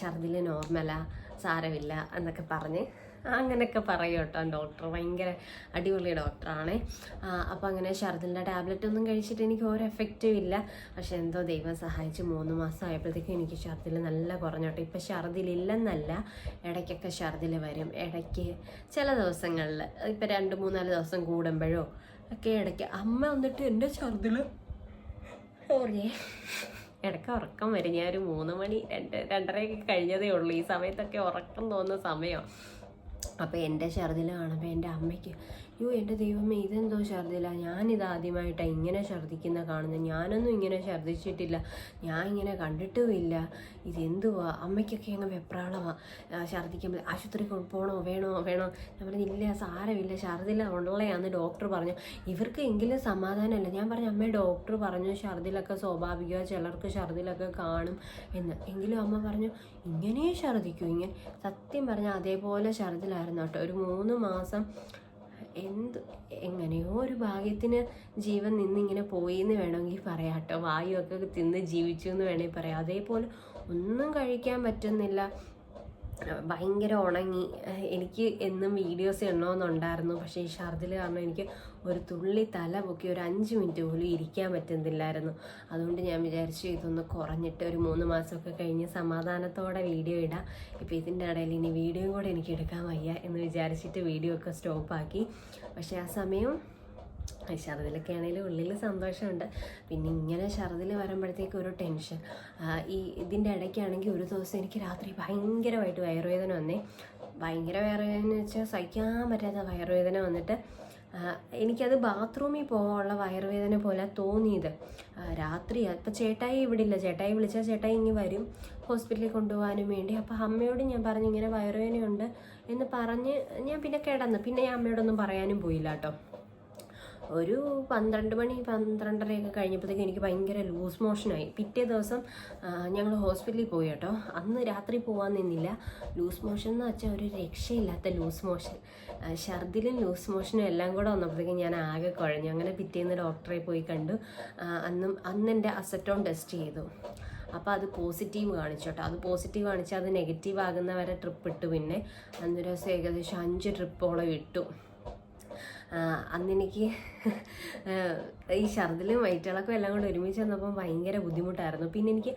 ഛർദിൽ നോർമലാ സാരമില്ല എന്നൊക്കെ പറഞ്ഞ് അങ്ങനെയൊക്കെ പറയും കേട്ടോ ഡോക്ടർ ഭയങ്കര അടിപൊളി ഡോക്ടറാണ് അപ്പോൾ അങ്ങനെ ഷർദിലിന്റെ ടാബ്ലറ്റ് ഒന്നും കഴിച്ചിട്ട് എനിക്ക് ഒരു എഫക്റ്റും ഇല്ല. പക്ഷെ എന്തോ ദൈവം സഹായിച്ച് മൂന്ന് മാസം ആയപ്പോഴത്തേക്കും എനിക്ക് ഷർദിൽ നല്ല കുറഞ്ഞോട്ടോ. ഇപ്പം ഷർദിലില്ലെന്നല്ല ഇടയ്ക്കൊക്കെ ഷർദിൽ വരും. ഇടയ്ക്ക് ചില ദിവസങ്ങളിൽ ഇപ്പം രണ്ട് മൂന്നാൽ ദിവസം കൂടുമ്പോഴോ ഒക്കെ ഇടയ്ക്ക് അമ്മ വന്നിട്ട് എന്റെ ഛർദിൽ സോറിയേ ഇടയ്ക്ക് ഉറക്കം വരും. ഞാൻ ഒരു മൂന്ന് മണി രണ്ട് രണ്ടരയൊക്കെ കഴിഞ്ഞതേ ഉള്ളൂ. ഈ സമയത്തൊക്കെ ഉറക്കം തോന്നുന്ന സമയം. അപ്പോൾ എന്റെ ഛർദിൽ കാണുമ്പോൾ എന്റെ അമ്മയ്ക്ക് യോ എന്റെ ദൈവമേ ഇതെന്തോ ഛർദില ഞാനിത് ആദ്യമായിട്ടാണ് ഇങ്ങനെ ഛർദിക്കുന്ന കാണുന്നത് ഞാനൊന്നും ഇങ്ങനെ ഛർദിച്ചിട്ടില്ല ഞാൻ ഇങ്ങനെ കണ്ടിട്ടുമില്ല. ഇതെന്തുവാ? അമ്മയ്ക്കൊക്കെ അങ്ങ് വെപ്രാളമാണ് ഛർദിക്കുമ്പോൾ ആശുപത്രി പോകണോ വേണോ വേണോ? ഞാൻ പറഞ്ഞു ഇല്ല സാരമില്ല. ഛർദില ഉള്ളയാന്ന് ഡോക്ടർ പറഞ്ഞു. ഇവർക്ക് എങ്കിലും സമാധാനമല്ല. ഞാൻ പറഞ്ഞു അമ്മ ഡോക്ടർ പറഞ്ഞു ഛർദിലൊക്കെ സ്വാഭാവിക ചിലർക്ക് ഛർദിലൊക്കെ കാണും എന്ന്. എങ്കിലും അമ്മ പറഞ്ഞു ഇങ്ങനെ ഛർദ്ദിക്കും ഇങ്ങനെ. സത്യം പറഞ്ഞാൽ അതേപോലെ ഛർദിലായിരുന്നു കേട്ടോ. ഒരു മൂന്ന് മാസം എന്ത് എങ്ങനെയോ ഒരു ഭാഗ്യത്തിന് ജീവൻ നിന്നിങ്ങനെ പോയി എന്ന് വേണമെങ്കിൽ പറയാം കേട്ടോ വായുവൊക്കെ തിന്ന് ജീവിച്ചു എന്ന് വേണമെങ്കിൽ പറയാം. അതേപോലെ ഒന്നും കഴിക്കാൻ പറ്റുന്നില്ല. ഭയങ്കര ഉണങ്ങി. എനിക്ക് എന്നും വീഡിയോസ് എണ്ണമെന്നുണ്ടായിരുന്നു പക്ഷേ ഈ ഷർദിൽ കാരണം എനിക്ക് ഒരു തുള്ളി തല പൊക്കി ഒരു അഞ്ച് മിനിറ്റ് പോലും ഇരിക്കാൻ പറ്റുന്നില്ലായിരുന്നു. അതുകൊണ്ട് ഞാൻ വിചാരിച്ചു ഇതൊന്ന് കുറഞ്ഞിട്ട് ഒരു മൂന്ന് മാസമൊക്കെ കഴിഞ്ഞ് സമാധാനത്തോടെ വീഡിയോ ഇടാം. ഇപ്പോൾ ഇതിന്റെ ഇടയിൽ ഇനി വീഡിയോയും കൂടെ എനിക്ക് എടുക്കാൻ വയ്യ എന്ന് വിചാരിച്ചിട്ട് വീഡിയോ ഒക്കെ സ്റ്റോപ്പാക്കി പക്ഷേ ആ സമയം ഛർദിലൊക്കെ ആണെങ്കിലും ഉള്ളിൽ സന്തോഷമുണ്ട്. പിന്നെ ഇങ്ങനെ ഛർദിൽ വരുമ്പോഴത്തേക്ക് ഒരു ടെൻഷൻ. ഈ ഇതിന്റെ ഇടയ്ക്കാണെങ്കിൽ ഒരു ദിവസം എനിക്ക് രാത്രി ഭയങ്കരമായിട്ട് വയറുവേദന വന്നേ. ഭയങ്കര വയറുവേദന എന്ന് വെച്ചാൽ സഹിക്കാൻ പറ്റാത്ത വയറുവേദന വന്നിട്ട് എനിക്കത് ബാത്റൂമിൽ പോകാനുള്ള വയറുവേദന പോലെ തോന്നിയത്. രാത്രി ഇപ്പം ചേട്ടായി ഇവിടെ ഇല്ല. ചേട്ടായി വിളിച്ചാൽ ചേട്ടായി ഇനി വരും ഹോസ്പിറ്റലിൽ കൊണ്ടുപോകാനും വേണ്ടി. അപ്പോൾ അമ്മയോട് ഞാൻ പറഞ്ഞു ഇങ്ങനെ വയറുവേദനയുണ്ട് എന്ന് പറഞ്ഞ് ഞാൻ പിന്നെ കിടന്നു. പിന്നെ ഞാൻ അമ്മയോടൊന്നും പറയാനും പോയില്ല കേട്ടോ. ഒരു പന്ത്രണ്ട് മണി പന്ത്രണ്ടരയൊക്കെ കഴിഞ്ഞപ്പോഴത്തേക്ക് എനിക്ക് ഭയങ്കര ലൂസ് മോഷനായി. പിറ്റേ ദിവസം ഞങ്ങൾ ഹോസ്പിറ്റലിൽ പോയി കേട്ടോ. അന്ന് രാത്രി പോകാൻ നിന്നില്ല. ലൂസ് മോഷൻ എന്ന് വെച്ചാൽ ഒരു രക്ഷയില്ലാത്ത ലൂസ് മോഷൻ. ഛർദിലും ലൂസ് മോഷനും എല്ലാം കൂടെ വന്നപ്പോഴത്തേക്കും ഞാൻ ആകെ കുഴഞ്ഞു. അങ്ങനെ പിറ്റേന്ന് ഡോക്ടറെ പോയി കണ്ടു. അന്നും അന്ന് എന്റെ അസറ്റോൺ ടെസ്റ്റ് ചെയ്തു. അപ്പോൾ അത് പോസിറ്റീവ് കാണിച്ചു കേട്ടോ. അത് പോസിറ്റീവ് കാണിച്ചാൽ അത് നെഗറ്റീവ് ആകുന്ന വരെ ട്രിപ്പ് ഇട്ടു പിന്നെ. അന്നൊരു ദിവസം ഏകദേശം അഞ്ച് ട്രിപ്പോളം ഇട്ടു. അന്നെനിക്ക് ഈ ഛർദിലും വയറ്റിളക്കും എല്ലാം കൂടെ ഒരുമിച്ച് വന്നപ്പോൾ ഭയങ്കര ബുദ്ധിമുട്ടായിരുന്നു. പിന്നെ എനിക്ക്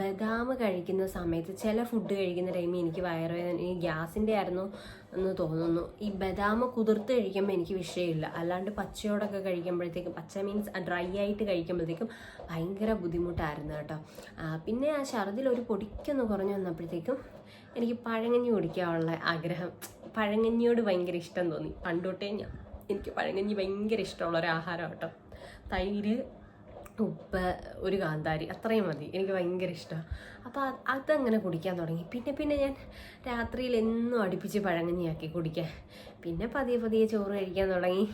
ബദാം കഴിക്കുന്ന സമയത്ത് ചില ഫുഡ് കഴിക്കുന്ന ടൈമിൽ എനിക്ക് വയറുവേദന ഈ ഗ്യാസിന്റെ ആയിരുന്നു എന്ന് തോന്നുന്നു. ഈ ബദാം കുതിർത്ത് കഴിക്കുമ്പോൾ എനിക്ക് വിഷയമില്ല. അല്ലാണ്ട് പച്ചയോടൊക്കെ കഴിക്കുമ്പോഴത്തേക്കും പച്ച മീൻസ് ഡ്രൈ ആയിട്ട് കഴിക്കുമ്പോഴത്തേക്കും ഭയങ്കര ബുദ്ധിമുട്ടായിരുന്നു കേട്ടോ. പിന്നെ ആ ഛർദിൽ ഒരു പൊടിക്കൊന്ന് കുറഞ്ഞു വന്നപ്പോഴത്തേക്കും എനിക്ക് പഴങ്ങഞ്ഞി കുടിക്കാനുള്ള ആഗ്രഹം പഴങ്ങഞ്ഞിയോട് ഭയങ്കര ഇഷ്ടം തോന്നി. പണ്ടോട്ടേ ഞാൻ എനിക്ക് പഴങ്കഞ്ഞി ഭയങ്കര ഇഷ്ടമുള്ള ഒരു ആഹാരമാണ് കേട്ടോ. തൈര് ഉപ്പ് ഒരു കാന്താരി അത്രയും മതി. എനിക്ക് ഭയങ്കര ഇഷ്ടമാണ് അപ്പോൾ അത് അതങ്ങനെ കുടിക്കാൻ തുടങ്ങി. പിന്നെ പിന്നെ ഞാൻ രാത്രിയിൽ എന്നും അടുപ്പിച്ച് പഴങ്കഞ്ഞിയാക്കി കുടിക്കാൻ. പിന്നെ പതിയെ പതിയെ ചോറ് കഴിക്കാൻ തുടങ്ങി.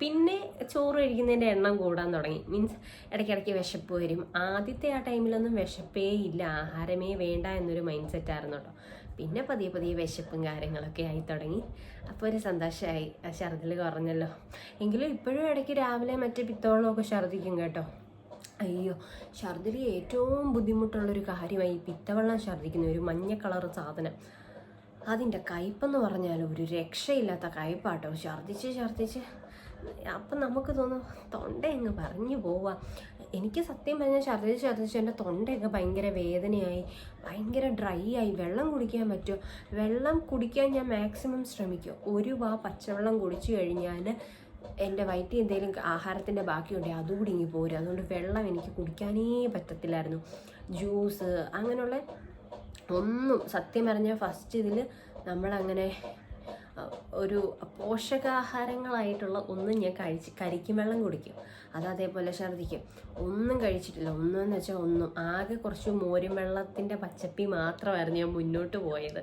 പിന്നെ ചോറ് കഴിക്കുന്നതിന്റെ എണ്ണം കൂടാൻ തുടങ്ങി. മീൻസ് ഇടയ്ക്കിടയ്ക്ക് വിശപ്പ് വരും. ആദ്യത്തെ ആ ടൈമിലൊന്നും വിശപ്പേ ഇല്ല. ആഹാരമേ വേണ്ട എന്നൊരു മൈൻഡ് സെറ്റ് ആയിരുന്നു കേട്ടോ. പിന്നെ പതിയെ പതിയെ വിശപ്പും കാര്യങ്ങളൊക്കെ ആയി തുടങ്ങി. അപ്പോൾ ഒരു സന്തോഷമായി ആ ഛർദിൽ കുറഞ്ഞല്ലോ. എങ്കിലും ഇപ്പോഴും ഇടയ്ക്ക് രാവിലെ മറ്റേ പിത്തോളമൊക്കെ ഛർദിക്കും കേട്ടോ. അയ്യോ ഛർദിൽ ഏറ്റവും ബുദ്ധിമുട്ടുള്ളൊരു കാര്യമായി പിത്തവെള്ളം ഛർദിക്കുന്ന ഒരു മഞ്ഞ കളർ സാധനം. അതിന്റെ കയ്പെന്ന് പറഞ്ഞാൽ ഒരു രക്ഷയില്ലാത്ത കയ്പാട്ടോ. ഛർദിച്ച് ഛർദിച്ച് അപ്പം നമുക്ക് തോന്നും തൊണ്ട അങ്ങ് പറഞ്ഞു പോവാ. എനിക്ക് സത്യം പറഞ്ഞാൽ ഛർദ്ദിച്ച് ഛർദ്ദിച്ച് എന്റെ തൊണ്ടയൊക്കെ ഭയങ്കര വേദനയായി ഭയങ്കര ഡ്രൈ ആയി. വെള്ളം കുടിക്കാൻ പറ്റുമോ? വെള്ളം കുടിക്കാൻ ഞാൻ മാക്സിമം ശ്രമിക്കും. ഒരു വാ പച്ചവെള്ളം കുടിച്ചു കഴിഞ്ഞാൽ എന്റെ വയറ്റിൽ എന്തെങ്കിലും ആഹാരത്തിന്റെ ബാക്കിയുണ്ടെങ്കിൽ അതുകൂടി ഇങ്ങി പോരും. അതുകൊണ്ട് വെള്ളം എനിക്ക് കുടിക്കാനേ പറ്റത്തില്ലായിരുന്നു. ജ്യൂസ് അങ്ങനെയുള്ള ഒന്നും സത്യം പറഞ്ഞാൽ ഫസ്റ്റ് ഇതിൽ നമ്മളങ്ങനെ ഒരു പോഷകാഹാരങ്ങളായിട്ടുള്ള ഒന്നും ഞാൻ കഴിച്ച് കരിക്കും വെള്ളം കുടിക്കും. അത് അതേപോലെ ഛർദ്ദിക്കും ഒന്നും കഴിച്ചിട്ടില്ല. ഒന്നും എന്ന് വെച്ചാൽ ഒന്നും. ആകെ കുറച്ച് മോരും വെള്ളത്തിന്റെ പച്ചപ്പി മാത്രമായിരുന്നു ഞാൻ മുന്നോട്ട് പോയത്.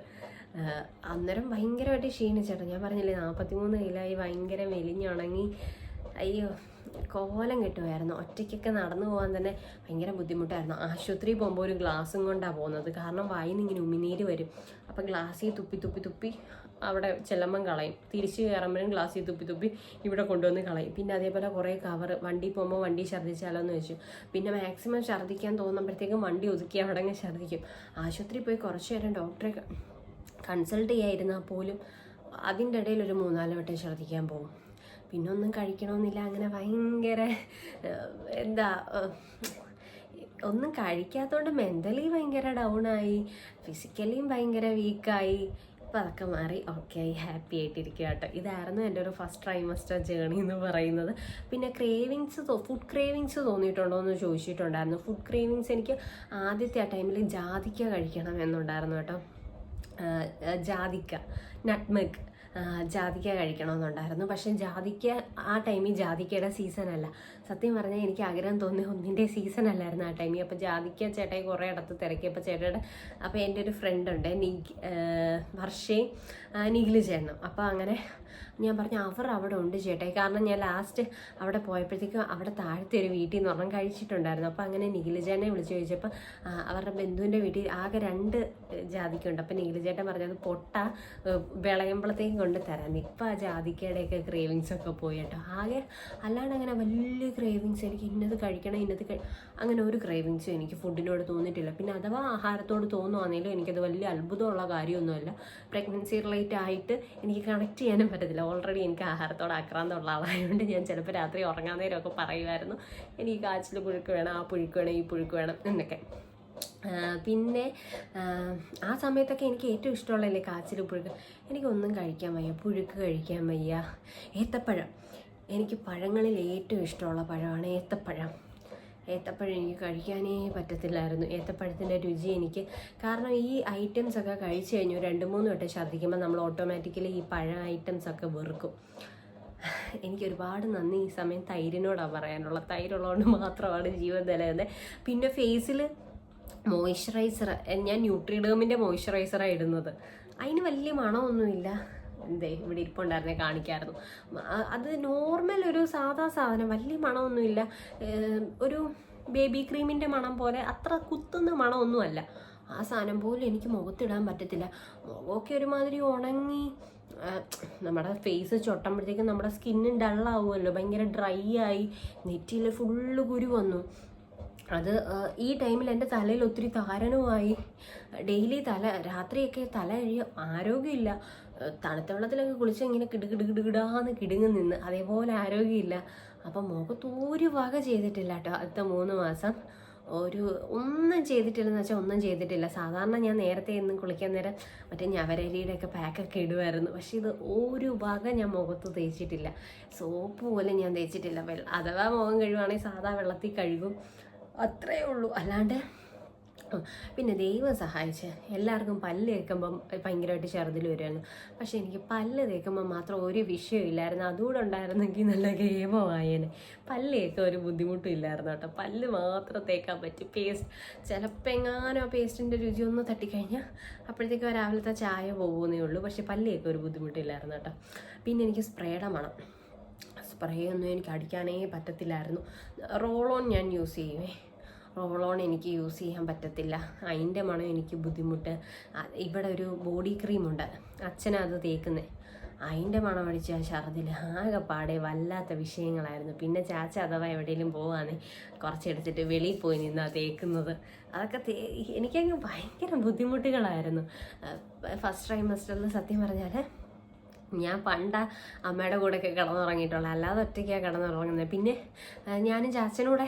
അന്നേരം ഭയങ്കരമായിട്ട് ക്ഷീണിച്ചേട്ടോ. ഞാൻ പറഞ്ഞില്ലേ നാൽപ്പത്തിമൂന്ന് കിലോയി ഭയങ്കര മെലിഞ്ഞുണങ്ങി. അയ്യോ കോലം കിട്ടുമായിരുന്നു. ഒറ്റയ്ക്കൊക്കെ നടന്നു പോകാൻ തന്നെ ഭയങ്കര ബുദ്ധിമുട്ടായിരുന്നു. ആശുപത്രിയിൽ പോകുമ്പോൾ ഒരു ഗ്ലാസും കൊണ്ടാണ് പോകുന്നത്. കാരണം വായിൽ ഇങ്ങനെ ഉമിനീര് വരും. അപ്പം ഗ്ലാസ്സിൽ തുപ്പി തുപ്പി തുപ്പി അവിടെ ചെല്ലുമ്പം കളയും. തിരിച്ച് കയറുമ്പോഴും ഗ്ലാസ്സിൽ തുപ്പി തുപ്പി ഇവിടെ കൊണ്ടുവന്ന് കളയും. പിന്നെ അതേപോലെ കുറേ കവർ വണ്ടി പോകുമ്പോൾ വണ്ടി ഛർദ്ദിച്ചാലോ എന്ന് വെച്ചു പിന്നെ മാക്സിമം ഛർദ്ദിക്കാൻ തോന്നുമ്പോഴത്തേക്കും വണ്ടി ഒതുക്കി അവിടെ അങ്ങ് ഛർദ്ദിക്കും. ആശുപത്രിയിൽ പോയി കുറച്ച് നേരം ഡോക്ടറെ കൺസൾട്ട് ചെയ്യായിരുന്നാൽ പോലും അതിന്റെ ഇടയിൽ ഒരു മൂന്നാൽ വട്ടം ഛർദ്ദിക്കാൻ പോകും. പിന്നെ ഒന്നും കഴിക്കണമെന്നില്ല. അങ്ങനെ ഭയങ്കര എന്താ ഒന്നും കഴിക്കാത്തതുകൊണ്ട് മെന്റലി ഭയങ്കര ഡൗൺ ആയി ഫിസിക്കലിയും ഭയങ്കര വീക്കായി ഇപ്പം അതൊക്കെ മാറി. ഓക്കെ ഹാപ്പി ആയിട്ടിരിക്കുക കേട്ടോ. ഇതായിരുന്നു എന്റെ ഒരു ഫസ്റ്റ് ട്രൈമസ്റ്റർ ജേണി എന്ന് പറയുന്നത്. പിന്നെ ക്രേവിങ്സ് ഫുഡ് ക്രേവിങ്സ് തോന്നിയിട്ടുണ്ടോ എന്ന് ചോദിച്ചിട്ടുണ്ടായിരുന്നു. ഫുഡ് ക്രേവിങ്സ് എനിക്ക് ആദ്യത്തെ ആ ടൈമിൽ ജാതിക്ക കഴിക്കണം എന്നുണ്ടായിരുന്നു കേട്ടോ. ജാതിക്ക നട്ട്മെഗ് ജാതിക്ക കഴിക്കണമെന്നുണ്ടായിരുന്നു. പക്ഷേ ജാതിക്ക ആ ടൈമിൽ ജാതിക്കയുടെ സീസൺ അല്ല. സത്യം പറഞ്ഞാൽ എനിക്ക് ആഗ്രഹം തോന്നിയ ഒന്നിന്റെ സീസൺ അല്ലായിരുന്നു ആ ടൈമിൽ അപ്പോൾ ജാതിക്ക ചേട്ടായി കുറേ ഇടത്ത് തിരക്കി അപ്പോൾ ചേട്ടയുടെ അപ്പോൾ എന്റെ ഒരു ഫ്രണ്ട് ഉണ്ട് നിഗ് വർഷയും നിഖിൽ ചേട്ടനും അപ്പോൾ അങ്ങനെ ഞാൻ പറഞ്ഞു അവർ അവിടെ ഉണ്ട് ചേട്ടായി കാരണം ഞാൻ ലാസ്റ്റ് അവിടെ പോയപ്പോഴത്തേക്കും അവിടെ താഴത്തെ ഒരു വീട്ടിൽ നിന്ന് ഒരെണ്ണം കഴിച്ചിട്ടുണ്ടായിരുന്നു. അപ്പോൾ അങ്ങനെ നിഖിലജേനെ വിളിച്ച് ചോദിച്ചപ്പോൾ അവരുടെ ബന്ധുവിന്റെ വീട്ടിൽ ആകെ രണ്ട് ജാതിക്കുണ്ട്. അപ്പോൾ നിഖിലജേട്ടൻ പറഞ്ഞത് പൊട്ട വിളയുമ്പോഴത്തേക്കും കൊണ്ട് തരാം. ഇപ്പം ആ ജാതിക്കയുടെയൊക്കെ ക്രേവിങ്സ് ഒക്കെ പോയി കേട്ടോ. ആകെ അല്ലാണ്ട് അങ്ങനെ വലിയ ക്രേവിങ്സ് എനിക്ക് ഇന്നത് കഴിക്കണം ഇന്നത് അങ്ങനെ ഒരു ക്രേവിങ്സും എനിക്ക് ഫുഡിനോട് തോന്നിയിട്ടില്ല. പിന്നെ അഥവാ ആഹാരത്തോട് തോന്നുവാണെങ്കിലും എനിക്കത് വലിയ അത്ഭുതമുള്ള കാര്യമൊന്നുമല്ല. പ്രഗ്നൻസി റിലേറ്റ് ആയിട്ട് എനിക്ക് കണക്ട് ചെയ്യാനും പറ്റത്തില്ല ഓൾറെഡി എനിക്ക് ആഹാരത്തോട് ആക്രാന്തമുള്ള ആളായതുകൊണ്ട് ഞാൻ ചിലപ്പോൾ രാത്രി ഉറങ്ങാൻ നേരമൊക്കെ പറയുമായിരുന്നു. എനിക്ക് കാച്ചിൽ പുഴുക്ക് വേണം ആ പുഴുക്ക് വേണം ഈ പുഴുക്ക് വേണം എന്നൊക്കെ. പിന്നെ ആ, സമയത്തൊക്കെ എനിക്ക് ഏറ്റവും ഇഷ്ടമുള്ളതല്ലേ കാച്ചിൽ പുഴുക്ക്? എനിക്കൊന്നും കഴിക്കാൻ വയ്യ പുഴുക്ക് കഴിക്കാൻ വയ്യ. ഏത്തപ്പഴം. എനിക്ക് പഴങ്ങളിൽ ഏറ്റവും ഇഷ്ടമുള്ള പഴമാണ് ഏത്തപ്പഴം. ഏത്തപ്പഴം എനിക്ക് കഴിക്കാനേ പറ്റത്തില്ലായിരുന്നു. ഏത്തപ്പഴത്തിന്റെ രുചി എനിക്ക് കാരണം ഈ ഐറ്റംസ് ഒക്കെ കഴിച്ചു കഴിഞ്ഞു രണ്ട് മൂന്ന് വട്ടം ഛർദ്ദിക്കുമ്പോൾ നമ്മൾ ഓട്ടോമാറ്റിക്കലി ഈ പഴ ഐറ്റംസ് ഒക്കെ വെറുക്കും. എനിക്ക് ഒരുപാട് നന്ദി. ഈ സമയം തൈരിനോടാണ് പറയാനുള്ളത്. തൈരുള്ളതുകൊണ്ട് മാത്രമാണ് ജീവൻ നിലയുന്നത് പിന്നെ ഫേസിൽ മോയ്സ്ചറൈസർ ഞാൻ ന്യൂട്രിഡേമിന്റെ മോയ്സ്ചറൈസറാണ് ഇടുന്നത്. അതിന് വലിയ മണമൊന്നുമില്ല. എന്തേ ഇവിടെ ഇരിപ്പുണ്ടായിരുന്നേ കാണിക്കായിരുന്നു. അത് നോർമൽ ഒരു സാധാ സാധനം വലിയ മണമൊന്നുമില്ല. ഒരു ബേബി ക്രീമിന്റെ മണം പോലെ അത്ര കുത്തുന്ന മണമൊന്നുമല്ല. ആ സാധനം പോലും എനിക്ക് മുഖത്തിടാൻ പറ്റത്തില്ല. മുഖമൊക്കെ ഒരുമാതിരി ഉണങ്ങി നമ്മുടെ ഫേസ് ചൊട്ടുമ്പോഴത്തേക്കും നമ്മുടെ സ്കിന്ന് ഡള്ളാവുമല്ലോ ഭയങ്കര ഡ്രൈ ആയി നെറ്റിയിൽ ഫുള്ള് കുരു വന്നു. അത് ഈ ടൈമിൽ എന്റെ തലയിൽ ഒത്തിരി താരനുമായി. ഡെയിലി തല രാത്രിയൊക്കെ തല കഴിയും ആരോഗ്യമില്ല. തണുത്ത വെള്ളത്തിലൊക്കെ കുളിച്ച് ഇങ്ങനെ കിടുകിടുകിടുകിടാന്ന് കിടുങ്ങി നിന്ന് അതേപോലെ ആരോഗ്യമില്ല. അപ്പം മുഖത്ത് ഒരു വക ചെയ്തിട്ടില്ല കേട്ടോ അടുത്ത മൂന്ന് മാസം. ഒരു ഒന്നും ചെയ്തിട്ടില്ലെന്ന് വെച്ചാൽ ഒന്നും ചെയ്തിട്ടില്ല. സാധാരണ ഞാൻ നേരത്തെ എന്നും കുളിക്കാൻ നേരം മറ്റേ ഞവരരിയുടെ ഒക്കെ പാക്കൊക്കെ ഇടുമായിരുന്നു പക്ഷെ ഇത് ഒരു വക ഞാൻ മുഖത്ത് തേച്ചിട്ടില്ല. സോപ്പ് പോലും ഞാൻ തേച്ചിട്ടില്ല. അഥവാ മുഖം കഴുകുവാണെങ്കിൽ സാധാ വെള്ളത്തിൽ കഴുകും. അത്രയേ ഉള്ളൂ. അല്ലാണ്ട്. പിന്നെ ദൈവം സഹായിച്ച്. എല്ലാവർക്കും പല്ല് തേക്കുമ്പം ഭയങ്കരമായിട്ട് ഛർദിൽ വരുമായിരുന്നു പക്ഷെ എനിക്ക് പല്ല് തേക്കുമ്പോൾ മാത്രം ഒരു വിഷയമില്ലായിരുന്നു അതുകൂടെ ഉണ്ടായിരുന്നെങ്കിൽ നല്ല ഗേമമായേനെ പല്ല് തേക്കാൻ ഒരു ബുദ്ധിമുട്ടും ഇല്ലായിരുന്നു കേട്ടോ. പല്ല് മാത്രം തേക്കാൻ പറ്റും. പേസ്റ്റ്. ചിലപ്പോൾ എങ്ങാനും പേസ്റ്റിന്റെ രുചി ഒന്ന് തട്ടിക്കഴിഞ്ഞാൽ അപ്പോഴത്തേക്കും രാവിലത്തെ ചായ പോകുന്നേ ഉള്ളൂ. പക്ഷെ പല്ല് തേക്കാൻ ഒരു ബുദ്ധിമുട്ടില്ലായിരുന്നു കേട്ടോ. പിന്നെ എനിക്ക് സ്പ്രേയുടെ മണം സ്പ്രേ ഒന്നും എനിക്ക് അടിക്കാനേ പറ്റത്തില്ലായിരുന്നു. റോളോൺ ഞാൻ യൂസ് ചെയ്യുവേ. റോളോൺ എനിക്ക് യൂസ് ചെയ്യാൻ പറ്റത്തില്ല. അതിന്റെ മണം എനിക്ക് ബുദ്ധിമുട്ട്. ഇവിടെ ഒരു ബോഡി ക്രീമുണ്ട് അച്ഛനത് തേക്കുന്നത് അതിന്റെ മണം അടിച്ച ഛർദിൽ ആകെപ്പാടെ വല്ലാത്ത വിഷയങ്ങളായിരുന്നു. പിന്നെ ചാച്ച അഥവാ എവിടെയെങ്കിലും പോവാന്നെ കുറച്ചെടുത്തിട്ട് വെളിയിൽ പോയി നിന്നാ തേക്കുന്നത്. അതൊക്കെ തേ എനിക്കങ്ങ് ഭയങ്കര ബുദ്ധിമുട്ടുകളായിരുന്നു. ഫസ്റ്റ് ട്രൈമസ്റ്ററിൽ സത്യം പറഞ്ഞാൽ ഞാൻ പണ്ട അമ്മയുടെ കൂടെയൊക്കെ കിടന്നുറങ്ങിയിട്ടുള്ളൂ. അല്ലാതെ ഒറ്റയ്ക്കാണ് കിടന്നുറങ്ങുന്നത് പിന്നെ ഞാനും ചാച്ചനൂടെ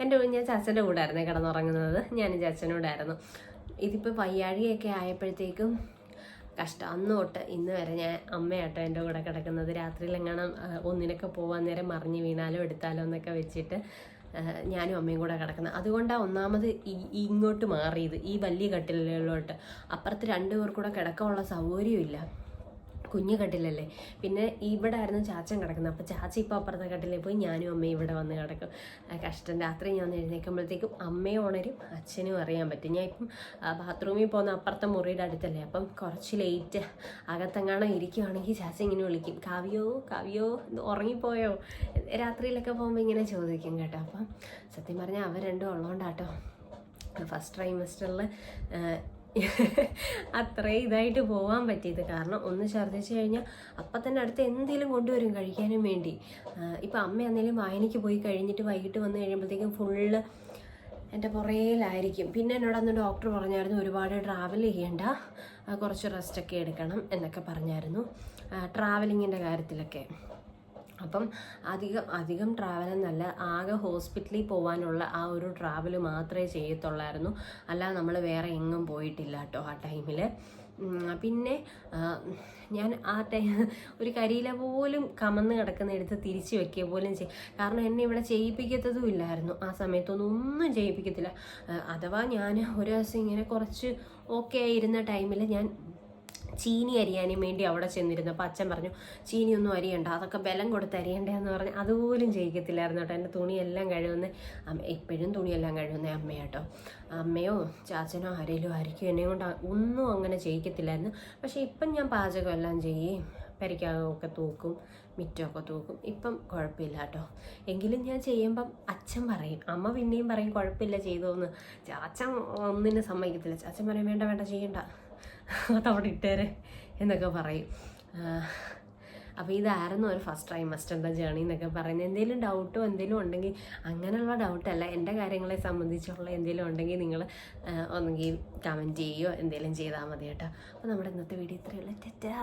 എന്റെ ഞാൻ കൂടെ ആയിരുന്നു കിടന്നുറങ്ങുന്നത്. ഞാനും ചാച്ചനൂടായിരുന്നു ഇതിപ്പോൾ വയ്യാഴികയൊക്കെ ആയപ്പോഴത്തേക്കും കഷ്ടം. അന്ന് തൊട്ട് ഇന്ന് വരെ ഞാൻ അമ്മയാട്ടോ എന്റെ കൂടെ കിടക്കുന്നത്. ആ, ഒന്നിനൊക്കെ പോകാൻ നേരം മറിഞ്ഞ് വീണാലോ എടുത്താലോ എന്നൊക്കെ വെച്ചിട്ട് ഞാനും അമ്മയും കൂടെ കിടക്കുന്നത്. അതുകൊണ്ടാണ് ഒന്നാമത് ഈ ഇങ്ങോട്ട് മാറിയത്. ഈ വലിയ കട്ടിലുകളിലോട്ട്. അപ്പുറത്ത് രണ്ടു പേർ കൂടെ കിടക്കാനുള്ള സൗകര്യമില്ല. കുഞ്ഞു കട്ടിലല്ലേ പിന്നെ ഇവിടെ ആയിരുന്നു ചാച്ചൻ കിടക്കുന്നത്. അപ്പോൾ ചാച്ച ഇപ്പോൾ അപ്പുറത്തെ കട്ടിലിൽ പോയി ഞാനും അമ്മയും ഇവിടെ വന്ന് കിടക്കും. കഷ്ടം. രാത്രി ഞാൻ എഴുന്നേൽക്കുമ്പോഴത്തേക്കും അമ്മയും ഉണരും അച്ഛനും അറിയാൻ പറ്റും. ഞാൻ ഇപ്പം ബാത്റൂമിൽ പോകുന്ന അപ്പുറത്തെ മുറിയുടെ അടുത്തല്ലേ? അപ്പം കുറച്ച് ലേറ്റ് അകത്തെങ്ങാണോ ഇരിക്കുവാണെങ്കിൽ ചാച്ച ഇങ്ങനെ വിളിക്കും. കാവ്യോ കാവ്യോ ഉറങ്ങിപ്പോയോ? രാത്രിയിലൊക്കെ പോകുമ്പോൾ ഇങ്ങനെ ചോദിക്കും കേട്ടോ. അപ്പം സത്യം പറഞ്ഞാൽ അവർ രണ്ടും ഉള്ളതുകൊണ്ടാട്ടോ ഫസ്റ്റ് ട്രൈമസ്റ്ററിൽ അത്രയും ഇതായിട്ട് പോകാൻ പറ്റിയത്. കാരണം ഒന്ന് ഛർദ്ദിച്ച് കഴിഞ്ഞാൽ അപ്പം തന്നെ അടുത്ത് എന്തെങ്കിലും കൊണ്ടുവരും കഴിക്കാനും വേണ്ടി. ഇപ്പം അമ്മ എന്തെങ്കിലും വായനയ്ക്ക് പോയി കഴിഞ്ഞിട്ട് വൈകിട്ട് വന്നു കഴിയുമ്പോഴത്തേക്കും ഫുള്ള് എന്റെ പുറയിലായിരിക്കും പിന്നെ എന്നോട് അന്ന് ഡോക്ടർ പറഞ്ഞായിരുന്നു ഒരുപാട് ട്രാവൽ ചെയ്യേണ്ട. കുറച്ച് റെസ്റ്റൊക്കെ എടുക്കണം എന്നൊക്കെ പറഞ്ഞായിരുന്നു. ട്രാവലിങ്ങിന്റെ കാര്യത്തിലൊക്കെ. അപ്പം അധികം അധികം ട്രാവൽ എന്നല്ല ആകെ ഹോസ്പിറ്റലിൽ പോകാനുള്ള ആ ഒരു ട്രാവൽ മാത്രമേ ചെയ്യത്തുള്ളായിരുന്നു. അല്ലാതെ നമ്മൾ വേറെ എങ്ങും പോയിട്ടില്ല കേട്ടോ ആ ടൈമിൽ പിന്നെ ഞാൻ ആ ടൈം ഒരു കരിയില പോലും കമന്ന് കിടക്കുന്ന എടുത്ത് തിരിച്ചു വെക്കുക പോലും ചെയ്യും കാരണം എന്നെ ഇവിടെ ചെയ്യിപ്പിക്കത്തതും ഇല്ലായിരുന്നു. ആ സമയത്തൊന്നും ഒന്നും ചെയ്യിപ്പിക്കത്തില്ല. അഥവാ ഞാൻ ഒരു ദിവസം ഇങ്ങനെ കുറച്ച് ഓക്കെ ആയിരുന്ന ടൈമിൽ ഞാൻ ചീനി അരിയാനും വേണ്ടി അവിടെ ചെന്നിരുന്നപ്പോൾ അച്ഛൻ പറഞ്ഞു ചീനിയൊന്നും അരിയണ്ട അതൊക്കെ ബലം കൊടുത്ത് അരിയണ്ടെന്ന് പറഞ്ഞ് അതുപോലും ചെയ്യിക്കത്തില്ലായിരുന്നു കേട്ടോ. എന്റെ തുണിയെല്ലാം കഴുകുന്ന അമ്മ ഇപ്പോഴും തുണിയെല്ലാം കഴുകുന്ന അമ്മയാട്ടോ അമ്മയോ ചാച്ചനോ ആരെങ്കിലും ആയിരിക്കും എന്നെ കൊണ്ട് ഒന്നും അങ്ങനെ ചെയ്യിക്കത്തില്ലായിരുന്നു. പക്ഷേ ഇപ്പം ഞാൻ പാചകമെല്ലാം ചെയ്യും. പരിക്കാകമൊക്കെ തൂക്കും മിറ്റമൊക്കെ തൂക്കും. ഇപ്പം കുഴപ്പമില്ല കേട്ടോ. എങ്കിലും ഞാൻ ചെയ്യുമ്പം അച്ഛൻ പറയും അമ്മ പിന്നെയും പറയും കുഴപ്പമില്ല ചെയ്തോന്ന്. ചാച്ചൻ ഒന്നിനും സമ്മതിക്കത്തില്ല. ചാച്ചൻ പറയും വേണ്ട വേണ്ട ചെയ്യണ്ട. അതവിടെ ഇട്ടേരെ എന്നൊക്കെ പറയും. അപ്പോൾ ഇതായിരുന്നു ഒരു ഫസ്റ്റ് ട്രൈമസ്റ്ററിന്റെ ജേണി എന്നൊക്കെ പറയുന്നത്. എന്തെങ്കിലും ഡൗട്ടോ എന്തെങ്കിലും ഉണ്ടെങ്കിൽ അങ്ങനെയുള്ള ഡൗട്ടല്ല എന്റെ കാര്യങ്ങളെ സംബന്ധിച്ചുള്ള എന്തെങ്കിലും ഉണ്ടെങ്കിൽ നിങ്ങൾ ഒന്നെങ്കിൽ കമന്റ് ചെയ്യുകയോ എന്തെങ്കിലും ചെയ്താൽ മതി കേട്ടോ. അപ്പോൾ നമ്മുടെ ഇന്നത്തെ വീഡിയോ ഇത്രയുള്ള ടെറ്റാ.